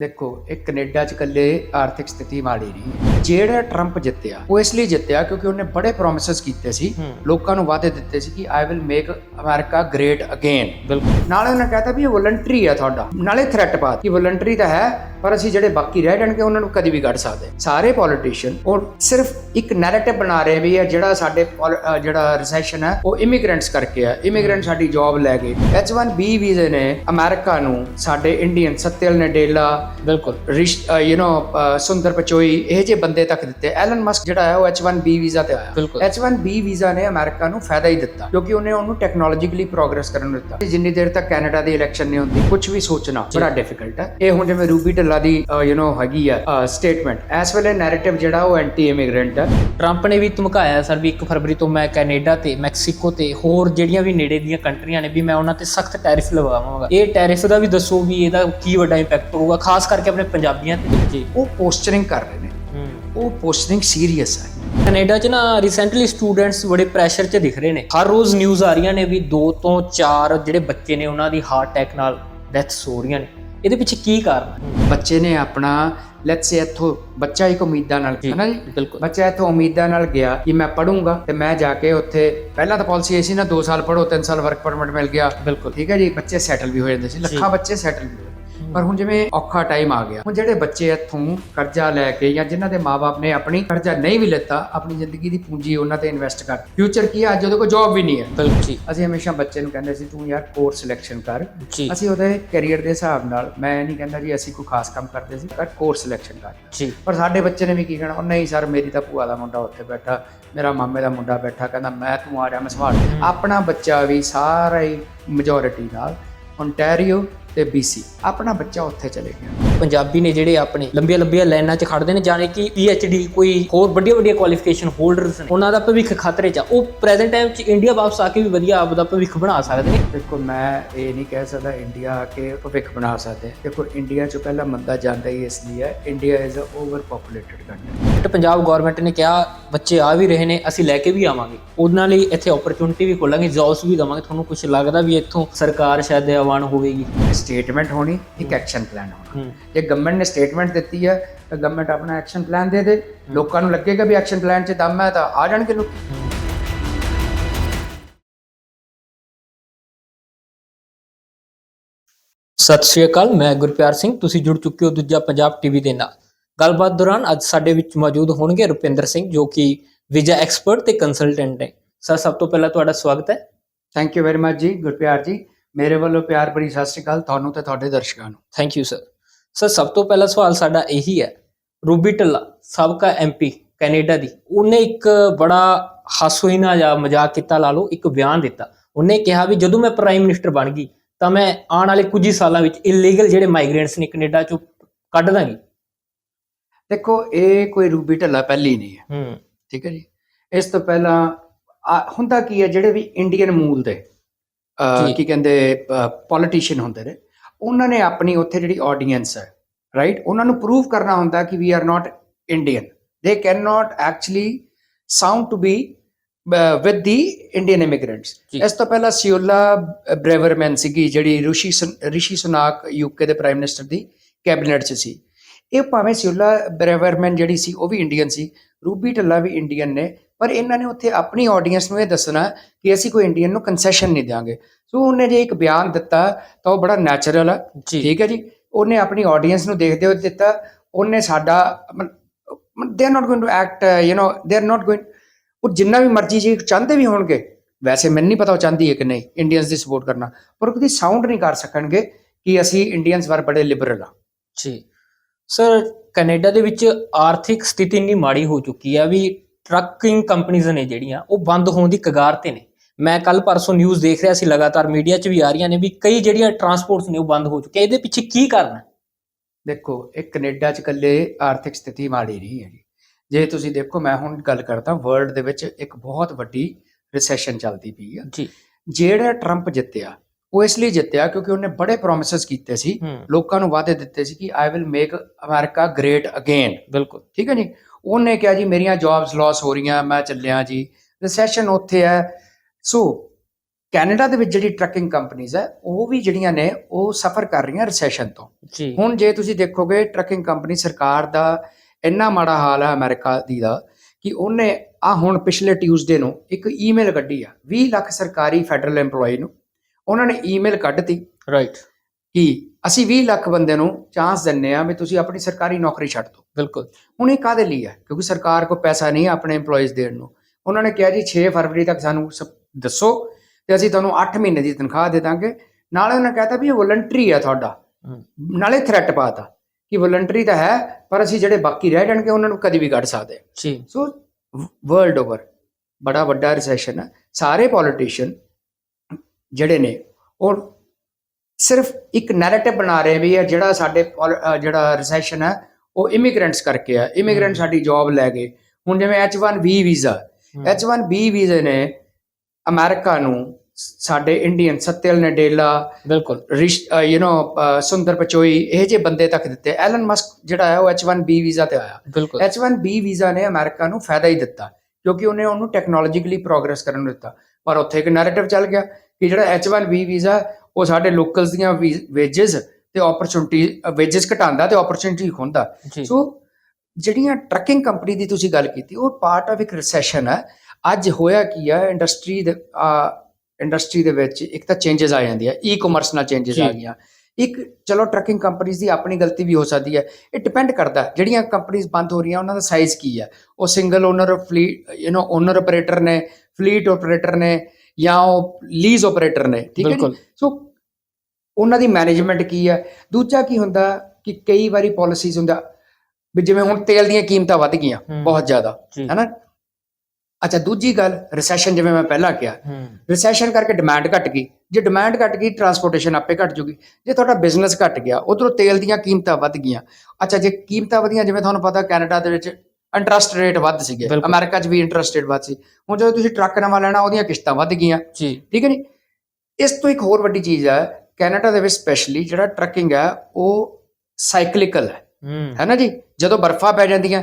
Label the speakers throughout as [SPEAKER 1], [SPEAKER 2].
[SPEAKER 1] ਦੇਖੋ ਇਹ ਕੈਨੇਡਾ ਚ ਇਕੱਲੇ ਆਰਥਿਕ ਸਥਿਤੀ ਮਾੜੀ ਨਹੀਂ ਜਿਹੜਾ ਟਰੰਪ ਜਿੱਤਿਆ ਉਹ ਇਸ ਲਈ ਜਿੱਤਿਆ ਕਿਉਂਕਿ ਉਹਨੇ ਬੜੇ ਪ੍ਰੋਮਿਸਸ ਕੀਤੇ ਸੀ
[SPEAKER 2] ਹੂੰ।
[SPEAKER 1] ਲੋਕਾਂ ਨੂੰ ਵਾਅਦੇ ਦਿੱਤੇ ਸੀ ਕਿ I will make America great again
[SPEAKER 2] ਬਿਲਕੁਲ।
[SPEAKER 1] ਨਾਲੇ ਉਹਨੇ ਕਹਤਾ ਵੀ ਇਹ ਵੋਲੰਟਰੀ ਹੈ ਤੁਹਾਡਾ। ਨਾਲੇ ਥ੍ਰੈਟ ਪਾ ਕਿ ਵੋਲੰਟਰੀ ਤਾਂ ਹੈ ਪਰ ਅਸੀਂ ਜਿਹੜੇ ਬਾਕੀ ਰਹਿ ਜਾਣਗੇ ਉਹਨਾਂ ਨੂੰ ਕਦੀ ਵੀ ਕੱਢ ਸਕਦੇ। ਸਾਰੇ ਪੋਲੀਟੀਸ਼ੀਅਨ ਉਹ ਸਿਰਫ ਇੱਕ ਨੈਰੇਟਿਵ ਬਣਾ ਰਹੇ ਵੀ ਇਹ ਜਿਹੜਾ ਸਾਡੇ ਜਿਹੜਾ ਰਿਸੈਸ਼ਨ ਹੈ ਉਹ ਇਮੀਗ੍ਰੈਂਟਸ ਕਰਕੇ ਆ। ਇਮੀਗ੍ਰੈਂਟ ਸਾਡੀ ਜੌਬ ਲੈ ਗਏ। H1B ਵੀਜ਼ੇ ਨੇ ਅਮਰੀਕਾ ਨੂੰ ਸਾਡੇ ਇੰਡੀਅਨ ਸਤਿਅਲ ਨਡੇਲਾ
[SPEAKER 2] ਬਿਲਕੁਲ।
[SPEAKER 1] ਰਿਸ਼ ਯੂ نو ਸੁੰਦਰ ਪਚੋਈ ਇਹ ਜੇ ਬੰਦੇ ਤੱਕ ਦਿੱਤੇ। ਐਲਨ ਮਸਕ ਜਿਹੜਾ ਹੈ ਉਹ H1B ਵੀਜ਼ਾ ਤੇ ਆਇਆ।
[SPEAKER 2] ਬਿਲਕੁਲ।
[SPEAKER 1] H1B ਵੀਜ਼ਾ ਨੇ ਅਮਰੀਕਾ ਨੂੰ ਫਾਇਦਾ ਹੀ ਦਿੱਤਾ ਕਿਉਂਕਿ ਉਹਨੇ ਉਹਨੂੰ ਟੈਕਨੋਲੋਜੀਕਲੀ ਪ੍ਰੋਗਰੈਸ ਕਰਨ ਨੂੰ ਦਿੱਤਾ। ਜਿੰਨੀ ਦੇਰ ਤੱਕ ਕੈਨੇਡਾ ਦੀ ਇਲੈਕਸ਼ਨ ਨਹੀਂ ਹੁੰਦੀ ਕੁਝ ਵੀ ਸੋਚਣਾ ਬੜਾ ਡਿਫਿਕਲਟ ਹੈ। ਇਹ ਹੁਣ ਜਿਵੇਂ Ruby Dhalla the you know ਹੈਗੀ ਆ ਸਟੇਟਮੈਂਟ ਇਸ ਵੇਲੇ ਨੈਰੇਟਿਵ ਜਿਹੜਾ ਉਹ ਐਂਟੀ ਇਮੀਗ੍ਰੈਂਟ ਹੈ।
[SPEAKER 2] ਟਰੰਪ ਨੇ ਵੀ ਧਮਕਾਇਆ ਸਰ ਵੀ 1 ਫਰਵਰੀ ਤੋਂ ਮੈਂ ਕੈਨੇਡਾ ਤੇ ਮੈਕਸੀਕੋ ਤੇ ਹੋਰ ਜਿਹੜੀਆਂ ਵੀ ਨੇੜੇ ਦੀਆਂ ਕੰਟਰੀਆਂ ਨੇ ਵੀ ਮੈਂ ਉਹਨਾਂ ਤੇ ਸਖਤ ਟੈਰਿਫ ਲਗਾਵਾਂਗਾ ਇਹ ਟੈਰਿਫ ਦਾ ਵੀ ਦੱਸੋ ਵੀ ਇਹਦਾ ਕੀ ਵੱਡਾ ਇੰਪੈਕਟ ਹੋਊਗਾ ਖਾਸ ਕਰਕੇ ਆਪਣੇ ਪੰਜਾਬੀਆਂ ਤੇ।
[SPEAKER 1] ਉਹ ਪੋਸਚਰਿੰਗ ਕਰ ਰਹੇ ਨੇ। ਉਹ ਪੋਸਚਰਿੰਗ ਸੀਰੀਅਸ ਹੈ
[SPEAKER 2] ਕੈਨੇਡਾ 'ਚ ਨਾ ਰੀਸੈਂਟਲੀ ਸਟੂਡੈਂਟਸ ਬੜੇ ਪ੍ਰੈਸ਼ਰ 'ਚ ਦਿਖ ਰਹੇ ਨੇ। ਹਰ ਰੋਜ਼ ਨਿਊਜ਼ ਆ ਰਹੀਆਂ ਨੇ ਵੀ 2 ਤੋਂ 4 ਜਿਹੜੇ ਬੱਚੇ ਨੇ ਉਹਨਾਂ ਦੀ ਹਾਰਟ ਅਟੈਕ ਨਾਲ ਡੈਥਸ ਹੋ ਰਹੀਆਂ ਨੇ। ਇਹਦੇ ਪਿੱਛੇ ਕੀ ਕਾਰਨ ਹੈ
[SPEAKER 1] ਬੱਚੇ ਨੇ ਆਪਣਾ ਲੈਟਸ ਸੇ ਇੱਥੋਂ ਬੱਚਾ ਇੱਕ ਉਮੀਦਾਂ ਨਾਲ। ਹੈ ਨਾ ਜੀ?
[SPEAKER 2] ਬਿਲਕੁਲ।
[SPEAKER 1] ਬੱਚਾ ਇੱਥੋਂ ਉਮੀਦਾਂ ਨਾਲ ਗਿਆ ਕਿ ਮੈਂ ਪੜੂੰਗਾ ਤੇ ਮੈਂ ਜਾ ਕੇ ਉੱਥੇ ਪਹਿਲਾਂ ਤਾਂ ਪਾਲਿਸੀ ਇਹ ਸੀ ਨਾ 2 ਸਾਲ ਪੜੋ 3 ਸਾਲ ਵਰਕ ਪਰਮਿਟ ਮਿਲ ਗਿਆ।
[SPEAKER 2] ਬਿਲਕੁਲ।
[SPEAKER 1] ਠੀਕ ਹੈ ਜੀ ਬੱਚੇ ਸੈਟਲ ਵੀ ਹੋ ਜਾਂਦੇ ਸੀ। ਲੱਖਾਂ ਬੱਚੇ ਸੈਟਲ ਵੀ ਪਰ ਹੁਣ ਜਿਵੇਂ ਔਖਾ ਟਾਈਮ ਆ ਗਿਆ। ਹੁਣ ਜਿਹੜੇ ਬੱਚੇ ਇੱਥੋਂ ਕਰਜ਼ਾ ਲੈ ਕੇ ਜਾਂ ਜਿਨ੍ਹਾਂ ਦੇ ਮਾਪੇ ਨੇ ਆਪਣੀ ਕਰਜ਼ਾ ਨਹੀਂ ਵੀ ਲਿੱਤਾ ਆਪਣੀ ਜ਼ਿੰਦਗੀ ਦੀ ਪੂੰਜੀ ਉਹਨਾਂ ਤੇ ਇਨਵੈਸਟ ਕਰ। ਫਿਊਚਰ ਕੀ ਹੈ ਅੱਜ ਉਹਦੇ ਕੋਲ ਜੌਬ ਵੀ ਨਹੀਂ ਹੈ।
[SPEAKER 2] ਬਿਲਕੁਲ ਜੀ।
[SPEAKER 1] ਅਸੀਂ ਹਮੇਸ਼ਾ ਬੱਚੇ ਨੂੰ ਕਹਿੰਦੇ ਸੀ ਤੂੰ ਯਾਰ ਕੋਰਸ ਸਿਲੈਕਸ਼ਨ ਕਰ। ਅਸੀਂ ਉਹਦੇ ਕੈਰੀਅਰ ਦੇ ਹਿਸਾਬ ਨਾਲ ਮੈਂ ਨਹੀਂ ਕਹਿੰਦਾ ਜੀ ਅਸੀਂ ਕੋਈ ਖਾਸ ਕੰਮ ਕਰਦੇ ਸੀ ਪਰ ਕੋਰਸ ਸਿਲੈਕਸ਼ਨ ਕਰ।
[SPEAKER 2] ਜੀ।
[SPEAKER 1] ਪਰ ਸਾਡੇ ਬੱਚੇ ਨੇ ਵੀ ਕੀ ਕਹਿਣਾ? ਉਹ ਨਹੀਂ ਸਰ ਮੇਰੀ ਤਾਂ ਭੂਆ ਦਾ ਮੁੰਡਾ ਉੱਥੇ ਬੈਠਾ ਮੇਰਾ ਮਾਮੇ ਦਾ ਮੁੰਡਾ ਬੈਠਾ ਕਹਿੰਦਾ ਮੈਂ ਤੂੰ ਆ ਜਾ ਮੈਂ ਸੰਭਾਲ ਆਪਣਾ ਬੱਚਾ ਵੀ ਸਾਰਾ ਹੀ ਮੈਜੋਰਿਟੀ ਨਾਲ ਓਨਟਾਰੀਓ ਤੇ BC ਆਪਣਾ ਬੱਚਾ ਉੱਥੇ ਚਲੇ ਗਿਆ।
[SPEAKER 2] ਪੰਜਾਬੀ ਨੇ ਜਿਹੜੇ ਆਪਣੇ ਲੰਬੀਆਂ ਲੰਬੀਆਂ ਲਾਈਨਾਂ 'ਚ ਖੜਦੇ ਨੇ ਜਾਣੇ ਕਿ PhD ਕੋਈ ਹੋਰ ਵੱਡੀਆਂ ਵੱਡੀਆਂ ਕੁਆਲੀਫਿਕੇਸ਼ਨ ਹੋਲਡਰਸ ਨੇ ਉਹਨਾਂ ਦਾ ਭਵਿੱਖ ਖਤਰੇ 'ਚ ਆ। ਉਹ ਪ੍ਰੈਜ਼ੈਂਟ ਟਾਈਮ 'ਚ ਇੰਡੀਆ ਵਾਪਸ ਆ ਕੇ ਵੀ ਵਧੀਆ ਆਪਦਾ ਭਵਿੱਖ ਬਣਾ ਸਕਦੇ ਨੇ।
[SPEAKER 1] ਦੇਖੋ ਮੈਂ ਇਹ ਨਹੀਂ ਕਹਿ ਸਕਦਾ ਇੰਡੀਆ ਆ ਕੇ ਭਵਿੱਖ ਬਣਾ ਸਕਦੇ। ਦੇਖੋ ਇੰਡੀਆ ਚ ਪਹਿਲਾਂ ਮੰਦਾ ਜਾਂਦਾ ਹੀ ਇਸ ਲਈ ਹੈ। India is a over populated country
[SPEAKER 2] ਤੇ ਪੰਜਾਬ ਗਵਰਨਮੈਂਟ ਨੇ ਕਿਹਾ ਬੱਚੇ ਆ ਵੀ ਰਹੇ ਨੇ ਅਸੀਂ ਲੈ ਕੇ ਵੀ ਆਵਾਂਗੇ। ਉਹਨਾਂ ਲਈ ਇੱਥੇ ਓਪਰਚੁਨਿਟੀ ਵੀ ਖੋਲਾਂਗੇ ਜੌਬਸ ਵੀ ਦਵਾਂਗੇ। ਤੁਹਾਨੂੰ ਕੁਝ ਲੱਗਦਾ ਵੀ ਇੱਥੋਂ ਸਰਕਾਰ ਸ਼ਾਇਦ ਆਵਾਨ ਹੋਵੇਗੀ।
[SPEAKER 1] ਸਟੇਟਮੈਂਟ ਹੋਣੀ ਇੱਕ ਐਕਸ਼ਨ ਪਲਾਨ ਹੋਣਾ। ਜੇ ਗਵਰਨਮੈਂਟ ਨੇ ਸਟੇਟਮੈਂਟ ਦਿੱਤੀ ਹੈ ਤਾਂ ਗਵਰਨਮੈਂਟ ਆਪਣਾ ਐਕਸ਼ਨ ਪਲਾਨ ਦੇ ਦੇ। ਲੋਕਾਂ ਨੂੰ ਲੱਗੇਗਾ ਵੀ ਐਕਸ਼ਨ ਪਲਾਨ 'ਚ ਦਮ ਹੈ ਤਾਂ ਆ ਜਾਣਗੇ ਲੋਕ।
[SPEAKER 2] ਸਤਿ ਸ਼੍ਰੀ ਅਕਾਲ ਮੈਂ ਗੁਰਪਿਆਰ ਸਿੰਘ ਤੁਸੀਂ ਜੁੜ ਚੁੱਕੇ ਹੋ ਦੂਜਾ ਪੰਜਾਬ ਟੀਵੀ ਦੇ ਨਾਲ। ਗੱਲਬਾਤ ਦੌਰਾਨ ਅੱਜ ਸਾਡੇ ਵਿੱਚ ਮੌਜੂਦ ਹੋਣਗੇ ਰੁਪਿੰਦਰ ਸਿੰਘ ਜੋ ਕਿ ਵੀਜ਼ਾ ਐਕਸਪਰਟ ਤੇ ਕੰਸਲਟੈਂਟ ਨੇ। ਸਰ ਸਭ ਤੋਂ ਪਹਿਲਾਂ ਤੁਹਾਡਾ ਸਵਾਗਤ ਹੈ।
[SPEAKER 1] ਥੈਂਕ ਯੂ ਵੈਰੀ ਮਚ ਜੀ ਗੁਰਪਿਆਰ ਜੀ। ਮੇਰੇ ਵੱਲੋਂ ਪਿਆਰ ਭਰੀ ਸਤਿ ਸ਼੍ਰੀ ਅਕਾਲ ਤੁਹਾਨੂੰ ਤੇ ਤੁਹਾਡੇ ਦਰਸ਼ਕਾਂ ਨੂੰ।
[SPEAKER 2] ਥੈਂਕ ਯੂ ਸਰ ਸਰ ਸਭ ਤੋਂ ਪਹਿਲਾ ਸਵਾਲ ਸਾਡਾ ਇਹੀ ਹੈ। ਰੂਬੀ ਢੱਲਾ ਸਾਬਕਾ ਐਮਪੀ ਕੈਨੇਡਾ ਦੀ। ਉਹਨੇ ਇੱਕ ਬੜਾ ਹਾਸੋਹੀਣਾ ਜਾਂ ਮਜ਼ਾਕ ਕੀਤਾ ਲਾ ਲਓ ਇੱਕ ਬਿਆਨ ਦਿੱਤਾ। ਉਹਨੇ ਕਿਹਾ ਵੀ ਜਦੋਂ ਮੈਂ ਪ੍ਰਾਈਮ ਮਿਨਿਸਟਰ ਬਣ ਗਈ ਤਾਂ ਮੈਂ ਆਉਣ ਵਾਲੇ ਕੁਝ ਹੀ ਸਾਲਾਂ ਵਿੱਚ ਇਲੀਗਲ ਜਿਹੜੇ ਮਾਈਗ੍ਰੈਂਟਸ ਨੇ ਕੈਨੇਡਾ ਚੋਂ ਕੱਢ ਦਾਂਗੀ।
[SPEAKER 1] ਦੇਖੋ ਇਹ ਕੋਈ ਰੂਬੀ ਢੱਲਾ ਪਹਿਲੀ ਨਹੀਂ ਹੈ।
[SPEAKER 2] ਹੂੰ।
[SPEAKER 1] ਠੀਕ ਹੈ ਜੀ? ਇਸ ਤੋਂ ਪਹਿਲਾਂ ਹੁੰਦਾ ਕੀ ਹੈ ਜਿਹੜੇ ਵੀ ਇੰਡੀਅਨ ਮੂਲ ਦੇ ਅਹ,
[SPEAKER 2] ਜੀ।
[SPEAKER 1] ਕੀ ਕਹਿੰਦੇ ਪੋਲੀਟੀਸ਼ੀਅਨ ਹੁੰਦੇ ਨੇ ਉਹਨਾਂ ਨੇ ਆਪਣੀ ਉੱਥੇ ਜਿਹੜੀ ਆਡੀਅנס ਹੈ ਰਾਈਟ ਉਹਨਾਂ ਨੂੰ ਪ੍ਰੂਵ ਕਰਨਾ ਹੁੰਦਾ ਕਿ we are not Indian they can not actually sound to be with the Indian immigrants
[SPEAKER 2] ਜੀ।
[SPEAKER 1] ਇਸ ਤੋਂ ਪਹਿਲਾਂ ਸਿਓਲਾ ਬ੍ਰੇਵਰਮੈਨ ਸੀਗੀ ਜਿਹੜੀ ਰਿਸ਼ੀ ਸੁਨ- ਰਿਸ਼ੀ ਸੁਨਾਕ ਯੂਕੇ ਦੇ ਪ੍ਰਾਈਮ ਮਿਨਿਸਟਰ ਦੀ ਕੈਬਨਿਟ 'ਚ ਸੀ। ਇਹ ਭਾਵੇਂ ਸਿਓਲਾ ਬ੍ਰੇਵਰਮੈਨ ਜਿਹੜੀ ਸੀ ਉਹ ਵੀ ਇੰਡੀਅਨ ਸੀ। ਰੂਬੀ ਢੱਲਾ ਵੀ ਇੰਡੀਅਨ ਨੇ। ਪਰ ਇਹਨਾਂ ਨੇ ਉੱਥੇ ਆਪਣੀ ਆਡੀਅנס ਨੂੰ ਇਹ ਦੱਸਣਾ ਕਿ ਅਸੀਂ ਕੋਈ ਇੰਡੀਅਨ ਨੂੰ ਕਨਸੈਸ਼ਨ ਨਹੀਂ ਦੇਵਾਂਗੇ ਸੋ ਉਹਨੇ ਜੇ ਇੱਕ ਬਿਆਨ ਦਿੱਤਾ ਤਾਂ ਉਹ ਬੜਾ ਨੈਚੁਰਲ
[SPEAKER 2] ਆ।
[SPEAKER 1] ਠੀਕ ਹੈ ਜੀ? ਉਹਨੇ ਆਪਣੀ ਆਡੀਅנס ਨੂੰ ਦੇਖਦੇ ਹੋਏ ਦਿੱਤਾ। ਉਹਨੇ ਸਾਡਾ they are not going to act you know they are not going ਉਹ ਜਿੰਨਾ ਵੀ ਮਰਜ਼ੀ ਜੀ ਚਾਹੁੰਦੇ ਵੀ ਹੋਣਗੇ ਵੈਸੇ ਮੈਨੂੰ ਨਹੀਂ ਪਤਾ ਉਹ ਚਾਹੁੰਦੀ ਹੈ ਕਿ ਨਹੀਂ ਇੰਡੀਅਨਸ ਦੀ ਸਪੋਰਟ ਕਰਨਾ। ਪਰ ਕਦੀ ਸਾਊਂਡ ਨਹੀਂ ਕਰ ਸਕਣਗੇ ਕਿ ਅਸੀਂ ਇੰਡੀਅਨਸ ਵਾਰ ਬੜੇ ਲਿਬਰਲ ਆ।
[SPEAKER 2] ਜੀ। ਸਰ ਕੈਨੇਡਾ ਦੇ ਵਿੱਚ ਆਰਥਿਕ ਸਥਿਤੀ ਇੰਨੀ ਮਾੜੀ ਹੋ ਚੁੱਕੀ ਆ ਵੀ ਟਰੱਕਿੰਗ ਕੰਪਨੀਆਂ ਨੇ ਜਿਹੜੀਆਂ ਉਹ ਬੰਦ ਹੋਣ ਦੀ ਕਗਾਰ ਤੇ ਨੇ। ਮੈਂ ਕੱਲ ਪਰਸੋਂ ਨਿਊਜ਼ ਦੇਖ ਰਿਹਾ ਸੀ ਲਗਾਤਾਰ ਮੀਡੀਆ 'ਚ ਵੀ ਆ ਰਹੀਆਂ ਨੇ ਵੀ ਕਈ ਜਿਹੜੀਆਂ ਟਰਾਂਸਪੋਰਟਸ ਨੇ ਉਹ ਬੰਦ ਹੋ ਚੁੱਕੇ ਇਹਦੇ ਪਿੱਛੇ ਕੀ ਕਾਰਨ ਹੈ?
[SPEAKER 1] ਦੇਖੋ ਇਹ ਕੈਨੇਡਾ ਚ ਇਕੱਲੇ ਆਰਥਿਕ ਸਥਿਤੀ ਮਾੜੀ ਨਹੀਂ ਹੈ ਜੀ ਜੇ ਤੁਸੀਂ ਦੇਖੋ ਮੈਂ ਹੁਣ ਗੱਲ ਕਰਦਾ ਵਰਲਡ ਦੇ ਵਿੱਚ ਇੱਕ ਬਹੁਤ ਵੱਡੀ ਰਿਸੈਸ਼ਨ ਚੱਲਦੀ ਪਈ ਆ।
[SPEAKER 2] ਜੀ।
[SPEAKER 1] ਜਿਹੜਾ ਟਰੰਪ ਜਿੱਤਿਆ ਉਹ ਇਸ ਲਈ ਜਿੱਤਿਆ ਕਿਉਂਕਿ ਉਹਨੇ ਬੜੇ ਪ੍ਰੋਮਿਸਸ ਕੀਤੇ ਸੀ। ਲੋਕਾਂ ਨੂੰ ਵਾਅਦੇ ਦਿੱਤੇ ਸੀ ਕਿ I will make America great again
[SPEAKER 2] ਬਿਲਕੁਲ।
[SPEAKER 1] ਠੀਕ ਹੈ ਜੀ? ਉਹਨੇ ਕਿਹਾ ਜੀ ਮੇਰੀਆਂ ਜੌਬਸ ਲਾਸ ਹੋ ਰਹੀਆਂ ਮੈਂ ਚੱਲਿਆ ਜੀ। ਰਿਸੈਸ਼ਨ ਉੱਥੇ ਹੈ। ਸੋ ਕੈਨੇਡਾ ਦੇ ਵਿੱਚ ਜਿਹੜੀ ਟਰੱਕਿੰਗ ਕੰਪਨੀਆਂ ਹੈ ਉਹ ਵੀ ਜਿਹੜੀਆਂ ਨੇ ਉਹ ਸਫਰ ਕਰ ਰਹੀਆਂ ਰੈਸੈਸ਼ਨ ਤੋਂ। ਹੁਣ ਜੇ ਤੁਸੀਂ ਦੇਖੋਗੇ ਟਰੱਕਿੰਗ ਕੰਪਨੀ ਸਰਕਾਰ ਦਾ ਇੰਨਾ ਮਾੜਾ ਹਾਲ ਹੈ ਅਮਰੀਕਾ ਦੀ ਦਾ ਕਿ ਉਹਨੇ ਆ ਹੁਣ ਪਿਛਲੇ ਟਿਊਜ਼ਡੇ ਨੂੰ ਇੱਕ ਈਮੇਲ ਕੱਢੀ ਆ। 20 ਲੱਖ ਸਰਕਾਰੀ ਫੈਡਰਲ EMPLOYE ਨੂੰ। ਉਹਨਾਂ ਨੇ ਈਮੇਲ ਕੱਢਤੀ।
[SPEAKER 2] ਰਾਈਟ
[SPEAKER 1] ਕਿ ਅਸੀਂ 20 ਲੱਖ ਬੰਦੇ ਨੂੰ ਚਾਂਸ ਦਿੰਨੇ ਆ ਵੀ ਤੁਸੀਂ ਆਪਣੀ ਸਰਕਾਰੀ ਨੌਕਰੀ ਛੱਡ ਦਿਓ।
[SPEAKER 2] ਬਿਲਕੁਲ।
[SPEAKER 1] ਹੁਣ ਇਹ ਕਾਦੇ ਲਈ ਹੈ? ਕਿਉਂਕਿ ਸਰਕਾਰ ਕੋਲ ਪੈਸਾ ਨਹੀਂ ਆਪਣੇ EMPLOYEES ਦੇਣ ਨੂੰ। ਉਹਨਾਂ ਨੇ ਕਿਹਾ ਜੀ 6 ਫਰਵਰੀ ਤੱਕ ਸਾਨੂੰ ਦੱਸੋ ਤੇ ਅਸੀਂ ਤੁਹਾਨੂੰ 8 ਮਹੀਨੇ ਦੀ ਤਨਖਾਹ ਦੇ ਦਾਂਗੇ। ਨਾਲੇ ਉਹਨਾਂ ਕਹਿਤਾ ਵੀ ਇਹ ਵੋਲੰਟਰੀ ਹੈ ਤੁਹਾਡਾ। ਨਾਲੇ ਥ੍ਰੈਟ ਪਾਤਾ ਕਿ ਵੋਲੰਟਰੀ ਤਾਂ ਹੈ ਪਰ ਅਸੀਂ ਜਿਹੜੇ ਬਾਕੀ ਰਹਿ ਜਾਣਗੇ ਉਹਨਾਂ ਨੂੰ ਕਦੀ ਵੀ ਕੱਢ ਸਕਦੇ।
[SPEAKER 2] ਜੀ।
[SPEAKER 1] ਸੋ ਵਰਲਡ ਓਵਰ ਬੜਾ ਵੱਡਾ ਰਿਸੈਸ਼ਨ ਹੈ। ਸਾਰੇ ਪੋਲੀਟੀਸ਼ੀਅਨ ਜਿਹੜੇ ਨੇ ਉਹ ਸਿਰਫ ਇੱਕ ਨੈਰੇਟਿਵ ਬਣਾ ਰਹੇ ਵੀ ਇਹ ਜਿਹੜਾ ਸਾਡੇ ਜਿਹੜਾ ਰਿਸੈਸ਼ਨ ਹੈ ਉਹ ਇਮੀਗ੍ਰੈਂਟਸ ਕਰਕੇ ਆ। ਇਮੀਗ੍ਰੈਂਟ। ਸਾਡੀ ਜੌਬ ਲੈ ਗਏ। ਹੁਣ ਜਿਵੇਂ H1B ਵੀਜ਼ਾ
[SPEAKER 2] ਹਮ,
[SPEAKER 1] H1B ਵੀਜ਼ੇ ਨੇ ਅਮਰੀਕਾ ਨੂੰ ਸਾਡੇ ਇੰਡੀਅਨ ਸਤਿਅਲ ਨਡੇਲਾ
[SPEAKER 2] ਬਿਲਕੁਲ।
[SPEAKER 1] ਯੂ نو ਸੁੰਦਰ ਪਚੋਈ ਇਹ ਜੇ ਬੰਦੇ ਤੱਕ ਦਿੱਤੇ। ਐਲਨ ਮਸਕ ਜਿਹੜਾ ਹੈ ਉਹ H1B ਵੀਜ਼ਾ ਤੇ ਆਇਆ।
[SPEAKER 2] ਬਿਲਕੁਲ।
[SPEAKER 1] H1B ਵੀਜ਼ਾ ਨੇ ਅਮਰੀਕਾ ਨੂੰ ਫਾਇਦਾ ਹੀ ਦਿੱਤਾ ਕਿਉਂਕਿ ਉਹਨੇ ਉਹਨੂੰ ਟੈਕਨੋਲੋਜੀਕਲੀ ਪ੍ਰੋਗਰੈਸ ਕਰਨ ਨੂੰ ਦਿੱਤਾ। ਪਰ ਉੱਥੇ ਇੱਕ ਨੈਰੇਟਿਵ ਚੱਲ ਗਿਆ ਕਿ ਜਿਹੜਾ H1B ਵੀਜ਼ਾ ਉਹ ਸਾਡੇ ਲੋਕਲਸ ਦੀਆਂ ਵੇਜਸ ਤੇ ਓਪਰਚੁਨਿਟੀ ਵੇਜਸ ਘਟਾਉਂਦਾ ਤੇ ਓਪਰਚੁਨਿਟੀ ਖੁੰਦਾ। ਸੋ ਜਿਹੜੀਆਂ ਟਰੱਕਿੰਗ ਕੰਪਨੀ ਦੀ ਤੁਸੀਂ ਗੱਲ ਕੀਤੀ ਉਹ ਪਾਰਟ ਆਫ ਇੱਕ ਰਿਸੈਸ਼ਨ ਹੈ। ਅੱਜ ਹੋਇਆ ਕੀ ਹੈ ਇੰਡਸਟਰੀ ਦੇ ਇੰਡਸਟਰੀ ਦੇ ਵਿੱਚ ਇੱਕ ਤਾਂ ਚੇਂਜਸ ਆ ਜਾਂਦੀਆਂ ਈ-ਕਾਮਰਸ ਨਾਲ ਚੇਂਜਸ। ਆ ਗਈਆਂ। ਇੱਕ ਚਲੋ ਟਰੱਕਿੰਗ ਕੰਪਨੀਆਂ ਦੀ ਆਪਣੀ ਗਲਤੀ ਵੀ ਹੋ ਸਕਦੀ ਹੈ। ਇਹ ਡਿਪੈਂਡ ਕਰਦਾ ਹੈ। ਜਿਹੜੀਆਂ ਕੰਪਨੀਆਂ ਬੰਦ ਹੋ ਰਹੀਆਂ ਉਹਨਾਂ ਦਾ ਸਾਈਜ਼ ਕੀ ਹੈ? ਉਹ single owner fleet you no owner operator ਨੇ ਫਲੀਟ ਆਪਰੇਟਰ ਨੇ ਜਾਂ ਉਹ ਲੀਜ਼ ਆਪਰੇਟਰ ਨੇ ਠੀਕ ਹੈ ਸੋ ਉਹਨਾਂ ਦੀ ਮੈਨੇਜਮੈਂਟ ਕੀ ਹੈ ਦੂਜਾ ਕੀ ਹੁੰਦਾ ਕਿ ਕਈ ਵਾਰੀ ਪਾਲਿਸੀਜ਼ ਹੁੰਦਾ ਵੀ ਜਿਵੇਂ ਹੁਣ ਤੇਲ ਦੀਆਂ ਕੀਮਤਾਂ ਵੱਧ ਗਈਆਂ। ਬਹੁਤ ਜ਼ਿਆਦਾ
[SPEAKER 2] ਜੀ।
[SPEAKER 1] ਹੈਨਾ? ਅੱਛਾ ਦੂਜੀ ਗੱਲ ਰਿਸੈਸ਼ਨ ਜਿਵੇਂ ਮੈਂ ਪਹਿਲਾਂ ਕਿਹਾ
[SPEAKER 2] ਹੂੰ।
[SPEAKER 1] ਰਿਸੈਸ਼ਨ ਕਰਕੇ ਡਿਮਾਂਡ ਘਟ ਗਈ। ਜੇ ਡਿਮਾਂਡ ਘਟ ਗਈ ਟਰਾਂਸਪੋਰਟੇਸ਼ਨ ਆਪੇ ਘਟ ਜੂਗੀ। ਜੇ ਤੁਹਾਡਾ ਬਿਜ਼ਨਸ ਘਟ ਗਿਆ ਉਧਰੋਂ ਤੇਲ ਦੀਆਂ ਕੀਮਤਾਂ ਵੱਧ ਗਈਆਂ। ਅੱਛਾ ਜੇ ਕੀਮਤਾਂ ਵਧੀਆਂ ਜਿਵੇਂ ਤੁਹਾਨੂੰ ਪਤਾ ਕੈਨੇਡਾ ਦੇ ਵਿੱਚ ਇੰਟਰਸਟ ਰੇਟ ਵੱਧ ਸੀਗੇ। ਅਮਰੀਕਾ 'ਚ ਵੀ ਇੰਟਰਸਟ ਰੇਟ ਵੱਧ ਸੀ। ਹੁਣ ਜਦੋਂ ਤੁਸੀਂ ਟਰੱਕ ਨਵਾਂ ਲੈਣਾ ਉਹਦੀਆਂ ਕਿਸ਼ਤਾਂ ਵੱਧ ਗਈਆਂ।
[SPEAKER 2] ਜੀ।
[SPEAKER 1] ਠੀਕ ਹੈ ਨੀ ਇਸ ਤੋਂ ਇੱਕ ਹੋਰ ਵੱਡੀ ਚੀਜ਼ ਹੈ ਕੈਨੇਡਾ ਦੇ ਵਿੱਚ ਸਪੈਸ਼ਲੀ ਜਿਹੜਾ ਟਰੱਕਿੰਗ ਹੈ ਉਹ ਸਾਈਕਲਿਕਲ ਹੈ।
[SPEAKER 2] ਹੂੰ।
[SPEAKER 1] ਨਾ ਜੀ? ਜਦੋਂ ਬਰਫਾਂ ਪੈ ਜਾਂਦੀਆਂ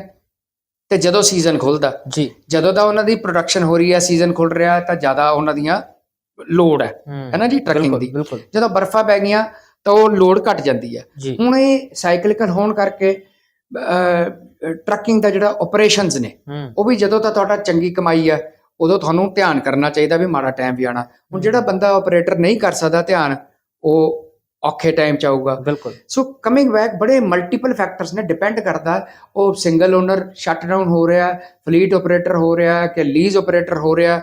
[SPEAKER 1] ਤੇ ਜਦੋਂ ਸੀਜ਼ਨ ਖੁੱਲਦਾ।
[SPEAKER 2] ਜੀ।
[SPEAKER 1] ਜਦੋਂ ਤਾਂ ਉਹਨਾਂ ਦੀ ਪ੍ਰੋਡਕਸ਼ਨ ਹੋ ਰਹੀ ਹੈ ਸੀਜ਼ਨ ਖੁੱਲ ਰਿਹਾ ਤਾਂ ਜ਼ਿਆਦਾ ਉਹਨਾਂ ਦੀਆਂ ਲੋਡ ਹੈ।
[SPEAKER 2] ਹੂੰ।
[SPEAKER 1] ਨਾ ਜੀ ਟਰੱਕਿੰਗ ਦੀ? ਜਦੋਂ ਬਰਫਾਂ ਪੈ ਗਈਆਂ ਤਾਂ ਉਹ ਲੋਡ ਘਟ ਜਾਂਦੀ ਹੈ। ਹੁਣ ਇਹ ਸਾਈਕਲਿਕਲ ਹੋਣ ਕਰਕੇ ਟਰੱਕਿੰਗ ਦਾ ਜਿਹੜਾ ਆਪਰੇਸ਼ਨਸ ਨੇ ਉਹ ਵੀ ਜਦੋਂ ਤਾਂ ਤੁਹਾਡਾ ਚੰਗੀ ਕਮਾਈ ਹੈ ਉਦੋਂ ਤੁਹਾਨੂੰ ਧਿਆਨ ਕਰਨਾ ਚਾਹੀਦਾ ਵੀ ਮਾੜਾ ਟਾਈਮ ਵੀ ਆਣਾ ਹੁਣ ਜਿਹੜਾ ਬੰਦਾ ਆਪਰੇਟਰ ਨਹੀਂ ਕਰ ਸਕਦਾ ਧਿਆਨ ਉਹ ਔਖੇ ਟਾਈਮ ਚ ਆਊਗਾ।
[SPEAKER 2] ਬਿਲਕੁਲ।
[SPEAKER 1] ਸੋ ਕਮਿੰਗ ਬੈਕ ਬੜੇ ਮਲਟੀਪਲ ਫੈਕਟਰਸ ਨੇ ਡਿਪੈਂਡ ਕਰਦਾ ਉਹ ਸਿੰਗਲ ਓਨਰ ਸ਼ਟ ਡਾਊਨ ਹੋ ਰਿਹਾ ਫਲੀਟ ਆਪਰੇਟਰ ਹੋ ਰਿਹਾ ਕਿ ਲੀਜ਼ ਆਪਰੇਟਰ ਹੋ ਰਿਹਾ